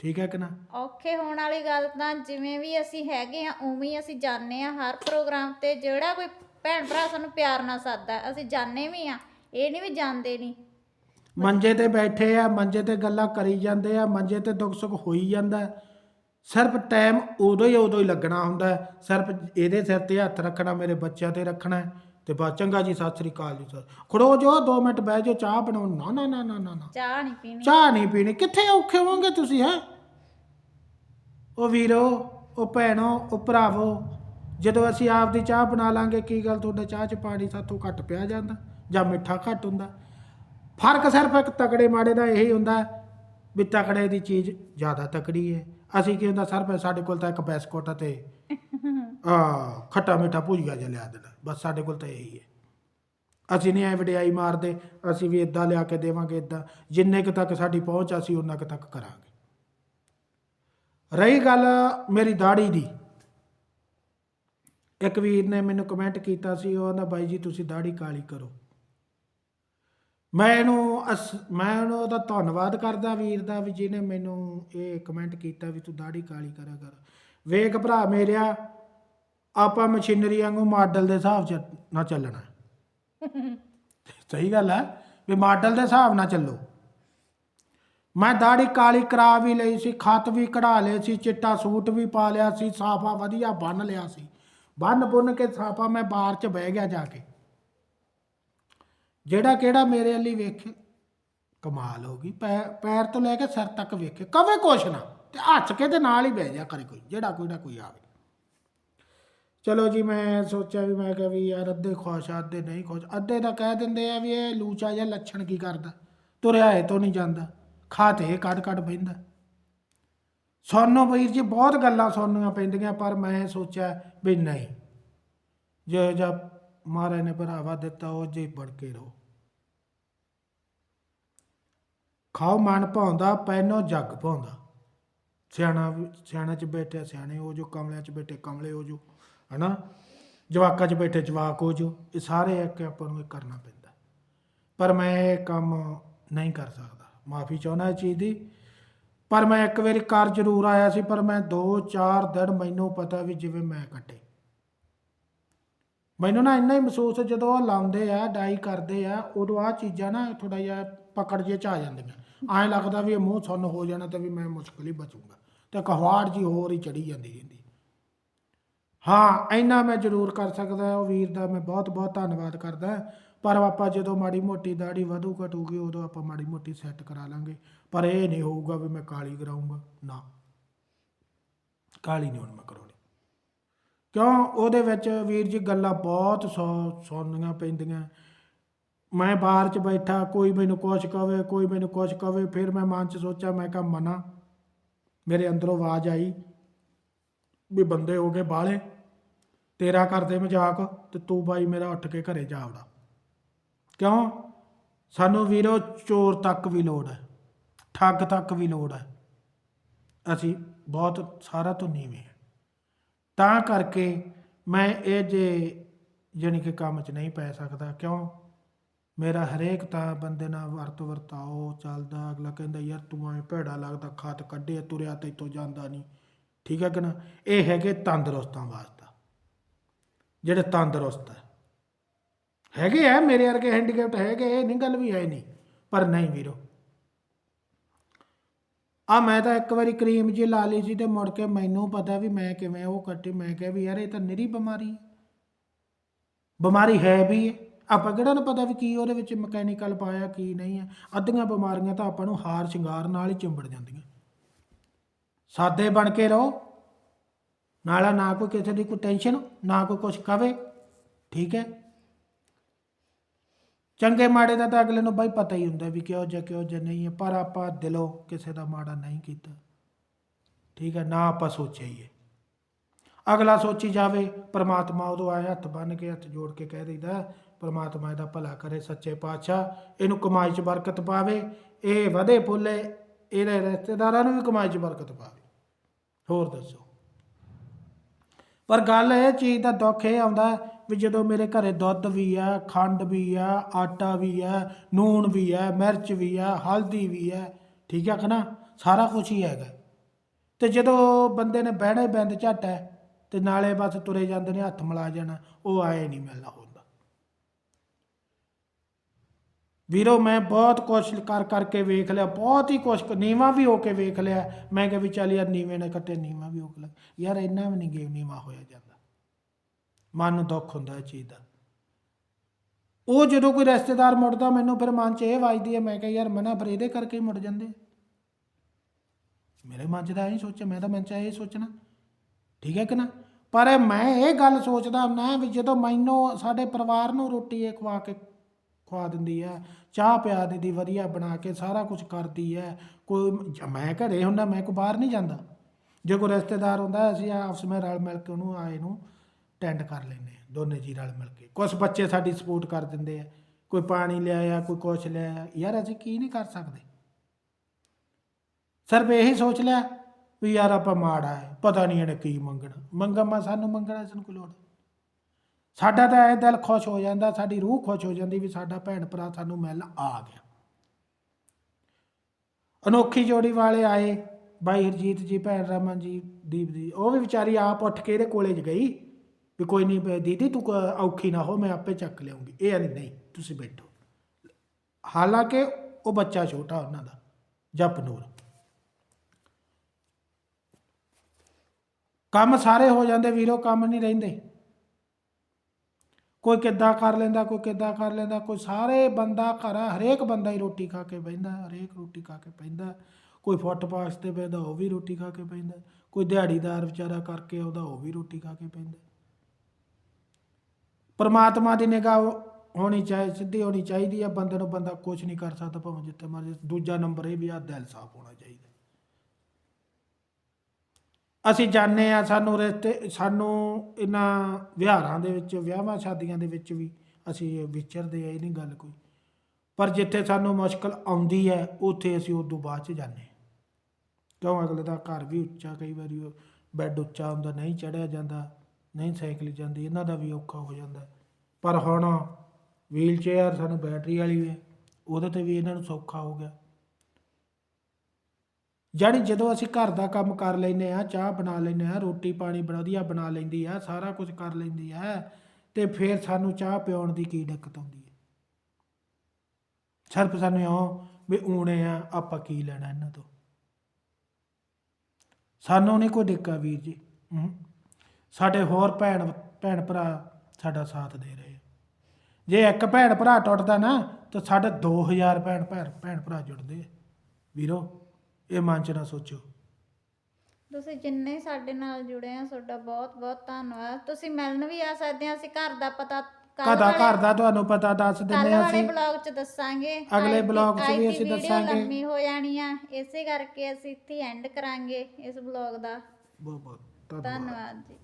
ਠੀਕ ਹੈ ਕਿ ਨਾ ਔਖੇ ਹੋਣ ਵਾਲੀ ਗੱਲ ਤਾਂ ਜਿਵੇਂ ਵੀ ਅਸੀਂ ਹੈਗੇ ਆ ਉਵੇਂ ਹੀ ਅਸੀਂ ਜਾਣੇ ਆ ਹਰ ਪ੍ਰੋਗਰਾਮ ਤੇ ਜਿਹੜਾ ਕੋਈ ਭੈਣ ਭਰਾ ਸਾਨੂੰ ਪਿਆਰ ਨਾਲ ਸੱਦਦਾ ਅਸੀਂ ਜਾਣੇ ਵੀ ਆ ਇਹ ਨਹੀਂ ਵੀ ਜਾਂਦੇ ਨਹੀਂ ਮੰਜੇ ਤੇ ਬੈਠੇ ਆ ਮੰਜੇ ਤੇ ਗੱਲਾਂ ਕਰੀ ਜਾਂਦੇ ਆ ਮੰਜੇ ਤੇ ਦੁੱਖ ਸੁੱਖ ਹੋਈ ਜਾਂਦਾ। ਸਿਰਫ ਟਾਈਮ ਉਦੋਂ ਹੀ ਉਦੋਂ ਹੀ ਲੱਗਣਾ ਹੁੰਦਾ। ਸਿਰਫ ਇਹਦੇ ਸਿਰ ਤੇ ਹੱਥ ਰੱਖਣਾ ਮੇਰੇ ਬੱਚਿਆਂ ਤੇ ਰੱਖਣਾ ਤੇ ਬਸ ਚੰਗਾ ਜੀ ਸਤਿ ਸ੍ਰੀ ਅਕਾਲ ਜੀ ਸਰ। ਖੜੋ ਜੋ 2 ਮਿੰਟ ਬਹਿ ਜਾਓ ਚਾਹ ਬਣਾਓ। ਨਾ ਨਾ ਨਾ ਨਾ ਨਾ ਨਾ। ਚਾਹ ਨਹੀਂ ਪੀਣੀ। ਚਾਹ ਨਹੀਂ ਪੀਣੀ। ਕਿੱਥੇ ਔਖੇ ਹੋਵੋਗੇ ਤੁਸੀਂ ਹੈ? ਉਹ ਵੀਰੋ ਉਹ ਭੈਣੋ ਉਹ ਭਰਾਵੋ ਜਦੋਂ ਅਸੀਂ ਆਪ ਦੀ ਚਾਹ ਬਣਾ ਲਾਂਗੇ ਕੀ ਗੱਲ ਤੁਹਾਡੇ ਚਾਹ 'ਚ ਪਾਣੀ ਸਾਥੋਂ ਘੱਟ ਪਿਆ ਜਾਂਦਾ? ਜਾਂ ਮਿੱਠਾ ਘੱਟ ਹੁੰਦਾ? ਫ਼ਰਕ ਸਿਰਫ ਇੱਕ ਤਕੜੇ ਮਾੜੇ ਦਾ ਇਹੀ ਹੁੰਦਾ ਵੀ ਤਕੜੇ ਦੀ ਚੀਜ਼ ਜ਼ਿਆਦਾ ਤਕੜੀ ਹੈ ਅਸੀਂ ਕੀ ਹੁੰਦਾ ਸਿਰਫ ਸਾਡੇ ਕੋਲ ਤਾਂ ਇੱਕ ਬਿਸਕੁਟ ਅਤੇ ਆ ਖੱਟਾ ਮਿੱਠਾ ਭੁਜੀਆ ਜਿਹਾ ਲਿਆ ਦੇਣਾ, ਬਸ ਸਾਡੇ ਕੋਲ ਤਾਂ ਇਹੀ ਹੈ। ਅਸੀਂ ਨਹੀਂ ਐ ਵਡਿਆਈ ਮਾਰਦੇ, ਅਸੀਂ ਵੀ ਇਦਾਂ ਲਿਆ ਕੇ ਦੇਵਾਂਗੇ ਇਦਾਂ ਜਿੰਨੇ ਕੁ ਤੱਕ ਸਾਡੀ ਪਹੁੰਚ ਅਸੀਂ ਉਹਨਾਂ ਕੁ ਤੱਕ ਕਰਾਂਗੇ। ਰਹੀ ਗੱਲ ਮੇਰੀ ਦਾੜੀ ਦੀ। ਇੱਕ ਵੀਰ ਨੇ ਮੈਨੂੰ ਕਮੈਂਟ ਕੀਤਾ ਸੀ, ਉਹ ਕਹਿੰਦਾ ਬਾਈ ਜੀ, ਤੁਸੀਂ ਦਾੜੀ ਕਾਲੀ ਕਰੋ? ਮੈਂ ਇਹਨੂੰ ਅਸ- ਮੈਂ ਉਹਨੂੰ ਉਹਦਾ ਧੰਨਵਾਦ ਕਰਦਾ ਵੀਰ ਦਾ ਵੀ ਜਿਹਨੇ ਮੈਨੂੰ ਇਹ ਕਮੈਂਟ ਕੀਤਾ ਵੀ ਤੂੰ ਦਾੜੀ ਕਾਲੀ ਕਰਿਆ ਕਰ। ਵੇਖ ਭਰਾ ਮੇਰਿਆ, ਆਪਾਂ ਮਸ਼ੀਨਰੀ ਵਾਂਗੂ ਮਾਡਲ ਦੇ ਹਿਸਾਬ 'ਚ ਨਾ ਚੱਲਣਾ। ਸਹੀ ਗੱਲ ਹੈ, ਵੀ ਮਾਡਲ ਦੇ ਹਿਸਾਬ ਨਾਲ ਚੱਲੋ। ਮੈਂ ਦਾੜੀ ਕਾਲੀ ਕਰਾ ਵੀ ਲਈ ਸੀ, ਖੱਤ ਵੀ ਕਢਾ ਲਏ ਸੀ, ਚਿੱਟਾ ਸੂਟ ਵੀ ਪਾ ਲਿਆ ਸੀ, ਸਾਫਾ ਵਧੀਆ ਬੰਨ ਲਿਆ ਸੀ। ਬੰਨ ਬੁੰਨ ਕੇ ਸਾਫਾ ਮੈਂ ਬਾਹਰ 'ਚ ਬਹਿ ਗਿਆ ਜਾ ਕੇ। ਜਿਹੜਾ ਕਿਹੜਾ ਮੇਰੇ ਵੱਲੀ ਵੇਖੇ, ਕਮਾਲ ਹੋ ਗਈ ਪੈਰ ਪੈਰ ਤੋਂ ਲੈ ਕੇ ਸਿਰ ਤੱਕ ਵੇਖੇ, ਕਵੇ ਕੁਛ ਨਾ, ਤੇ ਹੱਸ ਕੇ ਤੇ ਨਾਲ ਹੀ ਬਹਿ ਜਾ ਕਰੇ ਕੋਈ, ਜਿਹੜਾ ਕੋਈ ਨਾ ਕੋਈ ਆਵੇ। ਚਲੋ ਜੀ, ਮੈਂ ਸੋਚਿਆ ਵੀ, ਮੈਂ ਕਿਹਾ ਵੀ ਯਾਰ ਅੱਧੇ ਖੁਸ਼ ਆ, ਅੱਧੇ ਨਹੀਂ ਖੁਸ਼, ਅੱਧੇ ਤਾਂ ਕਹਿ ਦਿੰਦੇ ਆ ਵੀ ਇਹ ਲੂਚਾ ਜਿਹਾ ਲੱਛਣ ਕੀ ਕਰਦਾ, ਤੁਰਿਆ ਏ ਤੋਂ ਨਹੀਂ ਜਾਂਦਾ ਖਾਤੇ ਕੱਢ ਕੱਢ ਬਹਿੰਦਾ। ਸੋਨੋ ਵੀਰ ਜੀ, ਬਹੁਤ ਗੱਲਾਂ ਸੁਣਨੀਆਂ ਪੈਂਦੀਆਂ, ਪਰ ਮੈਂ ਸੋਚਿਆ ਵੀ ਨਹੀਂ, ਜੇ ਜਾ ਮਹਾਰਾਜ ਨੇ ਭਰਾਵਾ ਦਿੱਤਾ, ਉਹ ਜੇ ਬਣ ਕੇ ਰਹੋ। ਖਾਓ, ਮਨ ਭਾਉਂਦਾ ਪੈਨੋ ਜੱਗ ਭਾਉਂਦਾ। ਸਿਆਣਾ ਵੀ- ਸਿਆਣਾ ਚ ਬੈਠੇ ਸਿਆਣੇ ਹੋ ਜੋ ਕਮਲਿਆਂ ਚ ਬੈਠੇ, ਕਮਲੇ ਹੋ ਜੋ ਹਨਾ? ਜਵਾਕਾਂ ਚ ਬੈਠੇ, ਜਵਾਕ ਹੋ ਜੋ ਇਹ ਸਾਰੇ ਇੱਕ ਆਪਾਂ ਨੂੰ ਇਹ ਕਰਨਾ ਪੈਂਦਾ। ਪਰ ਮੈਂ ਇਹ ਕੰਮ ਨਹੀਂ ਕਰ ਸਕਦਾ। ਮਾਫੀ ਚਾਹੁੰਦਾ ਇਸ ਚੀਜ਼ ਦੀ। ਪਰ ਮੈਂ ਇੱਕ ਵਾਰੀ ਕਰ ਜ਼ਰੂਰ ਆਇਆ ਸੀ, ਪਰ ਮੈਂ 2-4 ਦਿਨ ਮੈਨੂੰ ਪਤਾ ਵੀ ਜਿਵੇਂ ਮੈਂ ਕੱਟੇ। ਮੈਨੂੰ ਨਾ ਇੰਨਾ ਹੀ ਮਹਿਸੂਸ ਜਦੋਂ ਉਹ ਲਾਉਂਦੇ ਆ, ਡਾਈ ਕਰਦੇ ਆ, ਉਦੋਂ ਆ ਚੀਜ਼ਾਂ ਨਾ ਥੋੜਾ ਜਿਹਾ ਪਕੜ ਜੇ ਚ ਆ ਜਾਂਦੀਆਂ। ਐਂ ਲੱਗਦਾ ਵੀ ਇਹ ਮੂੰਹ ਸੁੰਨ ਹੋ ਜਾਣਾ ਤੇ ਵੀ ਮੈਂ ਮੁਸ਼ਕਲ ਹੀ ਬਚੂੰਗਾ। ਤੇ ਕਹਵਾੜ ਜੀ ਹੋਰ ਹੀ ਚੜੀ ਜਾਂਦੀ ਰਹਿੰਦੀ। ਹਾਂ, ਇੰਨਾ ਮੈਂ ਜ਼ਰੂਰ ਕਰ ਸਕਦਾ ਉਹ ਵੀਰ ਦਾ ਮੈਂ ਬਹੁਤ ਬਹੁਤ ਧੰਨਵਾਦ ਕਰਦਾ ਪਰ ਆਪਾਂ ਜਦੋਂ ਮਾੜੀ ਮੋਟੀ ਦਾੜੀ ਵਧੂ ਘਟੂਗੀ, ਉਦੋਂ ਆਪਾਂ ਮਾੜੀ ਮੋਟੀ ਸੈੱਟ ਕਰਾ ਲਾਂਗੇ। ਪਰ ਇਹ ਨਹੀਂ ਹੋਊਗਾ ਵੀ ਮੈਂ ਕਾਲੀ ਕਰਾਉਂਗਾ ਨਾ। ਕਾਲੀ ਨਹੀਂ ਹੁਣ ਮੈਂ ਕਰਾਉਣੀ। ਕਿਉਂ? ਉਹਦੇ ਵਿੱਚ ਵੀਰ ਜੀ ਗੱਲਾਂ ਬਹੁਤ ਸੌ ਸੁਣਨੀਆਂ ਪੈਂਦੀਆਂ। ਮੈਂ ਬਾਹਰ 'ਚ ਬੈਠਾ, ਕੋਈ ਮੈਨੂੰ ਕੁਛ ਕਵੇ, ਕੋਈ ਮੈਨੂੰ ਕੁਛ ਕਵੇ, ਫਿਰ ਮੈਂ ਮਨ 'ਚ ਸੋਚਿਆ, ਮੈਂ ਕਿਹਾ ਮਨਾ। ਮੇਰੇ ਅੰਦਰੋਂ ਆਵਾਜ਼ ਆਈ ਵੀ ਬੰਦੇ ਹੋ ਗਏ ਬਾਹਲੇ, ਤੇਰਾ ਕਰਦੇ ਮਜ਼ਾਕ ਤੇ ਤੂੰ ਬਾਈ ਮੇਰਾ ਉੱਠ ਕੇ ਘਰੇ ਜਾ ਵੜਾ। ਕਿਉਂ? ਸਾਨੂੰ ਵੀਰੋ ਚੋਰ ਤੱਕ ਵੀ ਲੋੜ ਹੈ, ਠੱਗ ਤੱਕ ਵੀ ਲੋੜ ਹੈ। ਅਸੀਂ ਬਹੁਤ ਸਾਰਾ ਤੋਂ ਨੀਵੇਂ ਤਾਂ ਕਰਕੇ ਮੈਂ ਇਹ ਜੇ ਜਾਣੀ ਕਿ ਕੰਮ 'ਚ ਨਹੀਂ ਪੈ ਸਕਦਾ, ਕਿਉਂ? ਮੇਰਾ ਹਰੇਕ ਤਾਂ ਬੰਦੇ ਨਾਲ ਵਰਤ ਵਰਤਾਓ ਚੱਲਦਾ, ਅਗਲਾ ਕਹਿੰਦਾ, ਯਾਰ ਤੂੰ ਐ ਭੈੜਾ ਲੱਗਦਾ ਖਾਤ ਕੱਢੇ, ਤੁਰਿਆ ਤੇ ਇੱਥੋਂ ਜਾਂਦਾ ਨਹੀਂ ਠੀਕ ਹੈ ਕਿ ਨਾ? ਇਹ ਹੈਗੇ ਤੰਦਰੁਸਤਾਂ ਵਾਸਤੇ। ਜਿਹੜੇ ਤੰਦਰੁਸਤ ਹੈ। ਹੈਗੇ ਆ ਮੇਰੇ ਵਰਗੇ ਹੈਂਡੀਕੈਪਟ ਹੈਗੇ, ਇਹ ਨਹੀਂ ਗੱਲ ਵੀ ਹੈ ਨਹੀਂ ਪਰ ਨਹੀਂ ਵੀਰੋ। ਆ ਮੈਂ ਤਾਂ ਇੱਕ ਵਾਰੀ ਕਰੀਮ ਜੀ ਲਾ ਲਈ ਸੀ ਤੇ ਮੁੜ ਕੇ ਮੈਨੂੰ ਪਤਾ ਵੀ ਮੈਂ ਕਿਵੇਂ ਉਹ ਕੱਟੀ। ਮੈਂ ਕਿਹਾ ਵੀ ਯਾਰ ਇਹ ਤਾਂ ਨਿਰੀ ਬਿਮਾਰੀ ਹੈ। ਬਿਮਾਰੀ ਹੈ ਵੀ ਹੈ। ਆਪਾਂ ਕਿਹੜਾ ਨੂੰ ਪਤਾ ਵੀ ਕੀ ਉਹਦੇ ਵਿੱਚ ਮਕੈਨੀਕਲ ਪਾਇਆ, ਕੀ ਨਹੀਂ ਹੈ? ਅੱਧੀਆਂ ਬਿਮਾਰੀਆਂ ਤਾਂ ਆਪਾਂ ਨੂੰ ਹਾਰ ਸ਼ਿੰਗਾਰ ਨਾਲ ਹੀ ਚਿੰਬੜ ਜਾਂਦੀਆਂ। ਸਾਦੇ ਬਣ ਕੇ ਰਹੋ। ਨਾਲਾ ਨਾ ਕੋਈ ਕਿਸੇ ਦੀ ਕੋਈ ਟੈਨਸ਼ਨ ਨਾ ਕੋਈ ਕੁਝ ਕਵੇ। ਠੀਕ ਹੈ? ਚੰਗੇ ਮਾੜੇ ਦਾ ਤਾਂ ਅਗਲੇ ਨੂੰ ਬਾਈ ਪਤਾ ਹੀ ਹੁੰਦਾ ਵੀ ਕਿਹੋ ਜਿਹਾ ਕਿਹੋ ਜਿਹਾ ਨਹੀਂ ਹੈ, ਪਰ ਆਪਾਂ ਦਿਲੋਂ ਕਿਸੇ ਦਾ ਮਾੜਾ ਨਹੀਂ ਕੀਤਾ। ਠੀਕ ਹੈ? ਨਾ ਆਪਾਂ ਸੋਚਿਆ ਹੀ ਅਗਲਾ ਸੋਚੀ ਜਾਵੇ, ਪ੍ਰਮਾਤਮਾ ਉਦੋਂ ਆਏ ਹੱਥ ਬੰਨ ਕੇ, ਹੱਥ ਜੋੜ ਕੇ ਕਹਿ ਦਈਦਾ ਪਰਮਾਤਮਾ ਇਹਦਾ ਭਲਾ ਕਰੇ, ਸੱਚੇ ਪਾਤਸ਼ਾਹ, ਇਹਨੂੰ ਕਮਾਈ 'ਚ ਬਰਕਤ ਪਾਵੇ, ਇਹ ਵਧੇ ਫੁੱਲੇ, ਇਹਦੇ ਰਿਸ਼ਤੇਦਾਰਾਂ ਨੂੰ ਵੀ ਕਮਾਈ 'ਚ ਬਰਕਤ ਪਾਵੇ। ਹੋਰ ਦੱਸੋ? ਪਰ ਗੱਲ ਇਹ ਚੀਜ਼ ਦਾ ਦੁੱਖ ਇਹ ਆਉਂਦਾ ਵੀ ਜਦੋਂ ਮੇਰੇ ਘਰੇ ਦੁੱਧ ਵੀ ਆ ਖੰਡ ਵੀ ਆ ਆਟਾ ਵੀ ਆ ਨੂਣ ਵੀ ਆ ਮਿਰਚ ਵੀ ਆ ਹਲਦੀ ਵੀ ਆ ਠੀਕ ਹੈ ਕਿ ਨਾ? ਸਾਰਾ ਕੁਝ ਹੀ ਹੈਗਾ। ਤੇ ਜਦੋਂ ਬੰਦੇ ਨੇ ਬਹਿਣੇ ਹੀ ਬੰਦ ਝੱਟ ਹੈ ਤੇ ਨਾਲੇ ਬਸ ਤੁਰੇ ਜਾਂਦੇ ਨੇ, ਹੱਥ ਮਿਲਾ ਜਾਣਾ, ਉਹ ਆਏ ਨਹੀਂ ਮਿਲਣਾ ਹੁੰਦਾ ਵੀਰੋ, ਮੈਂ ਬਹੁਤ ਕੋਸ਼ਿਸ਼ ਕਰ ਕਰਕੇ ਵੇਖ ਲਿਆ, ਬਹੁਤ ਹੀ ਕੁਛ ਨੀਵਾ ਵੀ ਹੋ ਕੇ ਵੇਖ ਲਿਆ। ਮੈਂ ਕਿਹਾ ਵੀ ਚੱਲ ਯਾਰ, ਨੀਵੇਂ ਨੇ ਕੱਟੇ, ਨੀਵਾ ਵੀ ਹੋ ਕੇ ਲੱਗ ਯਾਰ, ਇੰਨਾ ਵੀ ਨਹੀਂ ਗੇ, ਨੀਵਾ ਹੋਇਆ ਜਾਂਦਾ। ਮਨ ਨੂੰ ਦੁੱਖ ਹੁੰਦਾ ਇਹ ਚੀਜ਼ ਦਾ। ਉਹ ਜਦੋਂ ਕੋਈ ਰਿਸ਼ਤੇਦਾਰ ਮੁੜਦਾ, ਮੈਨੂੰ ਫਿਰ ਮਨ 'ਚ ਇਹ ਵੱਜਦੀ ਹੈ, ਮੈਂ ਕਿਹਾ ਯਾਰ, ਮਨਾ ਫਿਰ ਇਹਦੇ ਕਰਕੇ ਹੀ ਮੁੜ ਜਾਂਦੇ। ਮੇਰੇ ਮਨ 'ਚ ਤਾਂ ਇਹ ਸੋਚਿਆ ਮੈਂ ਤਾਂ ਮਨ 'ਚ ਇਹ ਸੋਚਣਾ। ਠੀਕ ਹੈ ਕਿ ਨਾ? ਪਰ ਮੈਂ ਇਹ ਗੱਲ ਸੋਚਦਾ ਹੁੰਦਾ ਵੀ ਜਦੋਂ ਮੈਨੂੰ ਸਾਡੇ ਪਰਿਵਾਰ ਨੂੰ ਰੋਟੀ ਇਹ ਖਵਾ ਕੇ ਖਵਾ ਦਿੰਦੀ ਹੈ, ਚਾਹ ਪਿਆ ਦਿੰਦੀ, ਵਧੀਆ ਬਣਾ ਕੇ ਸਾਰਾ ਕੁਝ ਕਰਦੀ ਹੈ। ਕੋਈ ਮੈਂ ਘਰੇ ਹੁੰਦਾ, ਮੈਂ ਕੋਈ ਬਾਹਰ ਨਹੀਂ ਜਾਂਦਾ। ਜੇ ਕੋਈ ਰਿਸ਼ਤੇਦਾਰ ਹੁੰਦਾ, ਅਸੀਂ ਆਪਸ ਵਿੱਚ ਰਲ ਮਿਲ ਕੇ ਉਹਨੂੰ ਆਏ ਨੂੰ ਟੈਂਡ ਕਰ ਲੈਂਦੇ ਦੋਨੇ ਜੀ ਰਲ ਮਿਲ ਕੇ। ਕੁਝ ਬੱਚੇ ਸਾਡੀ ਸਪੋਰਟ ਕਰ ਦਿੰਦੇ ਆ, ਕੋਈ ਪਾਣੀ ਲਿਆਇਆ, ਕੋਈ ਕੁਛ ਲਿਆਇਆ। ਯਾਰ, ਅਸੀਂ ਕੀ ਨਹੀਂ ਕਰ ਸਕਦੇ? ਸਿਰਫ ਇਹੀ ਸੋਚ ਲਿਆ ਵੀ ਯਾਰ ਆਪਾਂ ਮਾੜਾ ਹੈ, ਪਤਾ ਨਹੀਂ ਇਹਨੇ ਕੀ ਮੰਗਣਾ। ਮੰਗਾਂ ਸਾਨੂੰ ਮੰਗਣਾ ਸਾਨੂੰ ਕੋਈ ਲੋੜ ਸਾਡਾ ਤਾਂ ਇਹ ਦਿਲ ਖੁਸ਼ ਹੋ ਜਾਂਦਾ, ਸਾਡੀ ਰੂਹ ਖੁਸ਼ ਹੋ ਜਾਂਦੀ ਵੀ ਸਾਡਾ ਭੈਣ ਭਰਾ ਸਾਨੂੰ ਮਿਲ ਆ ਗਿਆ। ਅਨੋਖੀ ਜੋੜੀ ਵਾਲੇ ਆਏ, ਬਾਈ ਹਰਜੀਤ ਜੀ, ਭੈਣ ਰਮਨ ਜੀ, ਦੀਪ ਜੀ, ਉਹ ਵੀ ਵਿਚਾਰੀ ਆਪ ਉੱਠ ਕੇ ਇਹਦੇ ਕੋਲੇ ਜ ਗਈ ਵੀ ਕੋਈ ਨਹੀਂ ਦੀਦੀ ਤੂੰ ਔਖੀ ਨਾ ਹੋ, ਮੈਂ ਆਪੇ ਚੱਕ ਲਿਆਉਂਗੀ। ਇਹ ਨਹੀਂ ਨਹੀਂ, ਤੁਸੀਂ ਬੈਠੋ। ਹਾਲਾਂਕਿ ਉਹ ਬੱਚਾ ਛੋਟਾ ਉਹਨਾਂ ਦਾ ਜਪਨੂਰ ਕੰਮ ਸਾਰੇ ਹੋ ਜਾਂਦੇ, ਵੀਰੋ, ਕੰਮ ਨਹੀਂ ਰਹਿੰਦੇ। ਕੋਈ ਕਿੱਦਾਂ ਕਰ ਲੈਂਦਾ, ਕੋਈ ਕਿੱਦਾਂ ਕਰ ਲੈਂਦਾ, ਕੋਈ ਸਾਰੇ ਬੰਦਾ ਘਰ ਹਰੇਕ ਬੰਦਾ ਹੀ ਰੋਟੀ ਖਾ ਕੇ ਬਹਿੰਦਾ, ਹਰੇਕ ਰੋਟੀ ਖਾ ਕੇ ਪੈਂਦਾ ਕੋਈ ਫੁੱਟਪਾਥ ਤੇ ਬਹਿੰਦਾ, ਉਹ ਵੀ ਰੋਟੀ ਖਾ ਕੇ ਪੈਂਦਾ ਕੋਈ ਦਿਹਾੜੀਦਾਰ ਵਿਚਾਰਾ ਕਰਕੇ ਆਉਂਦਾ, ਉਹ ਵੀ ਰੋਟੀ ਖਾ ਕੇ ਪੈਂਦਾ ਪਰਮਾਤਮਾ ਦੀ ਨਿਗਾਹ ਹੋਣੀ ਚਾਹੀ, ਸਿੱਧੀ ਹੋਣੀ ਚਾਹੀਦੀ ਆ, ਬੰਦੇ ਨੂੰ ਬੰਦਾ ਕੁਝ ਨਹੀਂ ਕਰ ਸਕਦਾ, ਭਾਵੇਂ ਜਿੱਥੇ ਮਰਜ਼ੀ। ਦੂਜਾ ਨੰਬਰ ਇਹ ਵੀ ਆ, ਦਿਲ ਸਾਫ਼ ਹੋਣਾ ਚਾਹੀਦਾ। ਅਸੀਂ ਜਾਣਦੇ ਆ ਸਾਨੂੰ ਰਿਸ਼ਤੇ, ਸਾਨੂੰ ਇਹਨਾਂ ਵਿਹਾਰਾਂ ਦੇ ਵਿੱਚ, ਵਿਆਹਾਂ ਸ਼ਾਦੀਆਂ ਦੇ ਵਿੱਚ ਵੀ ਅਸੀਂ ਵਿਚਰਦੇ ਆ, ਇਹ ਨਹੀਂ ਗੱਲ ਕੋਈ। ਪਰ ਜਿੱਥੇ ਸਾਨੂੰ ਮੁਸ਼ਕਲ ਆਉਂਦੀ ਹੈ, ਉੱਥੇ ਅਸੀਂ ਉਦੋਂ ਬਾਅਦ ਚ ਜਾਂਦੇ ਹਾਂ। ਕਿਉਂ? ਅਗਲੇ ਦਾ ਘਰ ਵੀ ਉੱਚਾ, ਕਈ ਵਾਰੀ ਬੈੱਡ ਉੱਚਾ ਹੁੰਦਾ, ਨਹੀਂ ਚੜਿਆ ਜਾਂਦਾ, ਨਹੀਂ ਸਾਈਕਲ ਜਾਂਦੀ, ਇਹਨਾਂ ਦਾ ਵੀ ਔਖਾ ਹੋ ਜਾਂਦਾ। ਪਰ ਹੁਣ ਵੀਲ ਚੇਅਰ ਸਾਨੂੰ ਬੈਟਰੀ ਵਾਲੀ ਹੈ, ਉਹਦੇ ਤੇ ਵੀ ਇਹਨਾਂ ਨੂੰ ਸੌਖਾ ਹੋ ਗਿਆ। ਜਾਣੀ ਜਦੋਂ ਅਸੀਂ ਘਰ ਦਾ ਕੰਮ ਕਰ ਲੈਨੇ ਆ ਚਾਹ ਬਣਾ ਲੈਨੇ ਆ ਰੋਟੀ ਪਾਣੀ ਬੜਾ ਵਧੀਆ ਬਣਾ ਲੈਂਦੀ ਆ ਸਾਰਾ ਕੁਝ ਕਰ ਲੈਂਦੀ ਆ ਤੇ ਫਿਰ ਸਾਨੂੰ ਚਾਹ ਪਿਉਣ ਦੀ ਕੀ ਦਿੱਕਤ ਆਉਂਦੀ ਹੈ ਸਿਰਫ ਸਾਨੂੰ ਇਉਂ ਵੀ ਊਣੇ ਆ, ਆਪਾਂ ਕੀ ਲੈਣਾ ਇਹਨਾਂ ਤੋਂ ਸਾਨੂੰ ਨਹੀਂ ਕੋਈ ਦਿੱਕਤ ਵੀਰ ਜੀ ਸਾਡੇ ਹੋਰ ਭੈਣ ਭੈਣ ਭਰਾ ਸਾਡਾ ਸਾਥ ਦੇ ਰਹੇ ਆ। ਜੇ ਇੱਕ ਭੈਣ ਭਰਾ ਟੁੱਟਦਾ ਨਾ, ਤਾਂ ਸਾਡੇ 2000 ਭੈਣ ਭੈਣ ਭੈਣ ਭਰਾ ਜੁੜਦੇ ਆ। ਵੀਰੋ ਇਹ ਮਨ ਚ ਨਾ ਸੋਚੋ ਤੁਸੀਂ ਜਿੰਨੇ ਸਾਡੇ ਨਾਲ ਜੁੜੇ ਆ ਤੁਹਾਡਾ ਬਹੁਤ ਬਹੁਤ ਧੰਨਵਾਦ। ਤੁਸੀਂ ਮਿਲਣ ਵੀ ਆ ਸਕਦੇ ਆ ਅਸੀਂ ਘਰ ਦਾ ਪਤਾ ਕੱਲ੍ਹ ਕਦਾ ਵਾਲੇ- ਘਰ ਦਾ ਤੁਹਾਨੂੰ ਪਤਾ ਦੱਸ ਕੱਲ੍ਹ ਦਿੰਦੇ ਆ ਵਾਲੇ ਅਸੀਂ। ਬਲੌਗ 'ਚ ਦੱਸਾਂਗੇ। ਅਗਲੇ ਅੱਜ ਦੀ- ਬਲੌਗ 'ਚ ਅੱਜ ਵੀ ਦੀ ਅਸੀਂ ਵੀਡੀਓ ਦੱਸਾਂਗੇ। ਲੰਮੀ ਹੋ ਜਾਣੀ ਆ। ਇਸੇ ਕਰਕੇ ਅਸੀਂ ਇੱਥੇ ਐਂਡ ਕਰਾਂਗੇ ਇਸ ਬਲੌਗ ਦਾ। ਬਹੁਤ ਬਹੁਤ। ਧੰਨਵਾਦ। ਧੰਨਵਾਦ ਜੀ।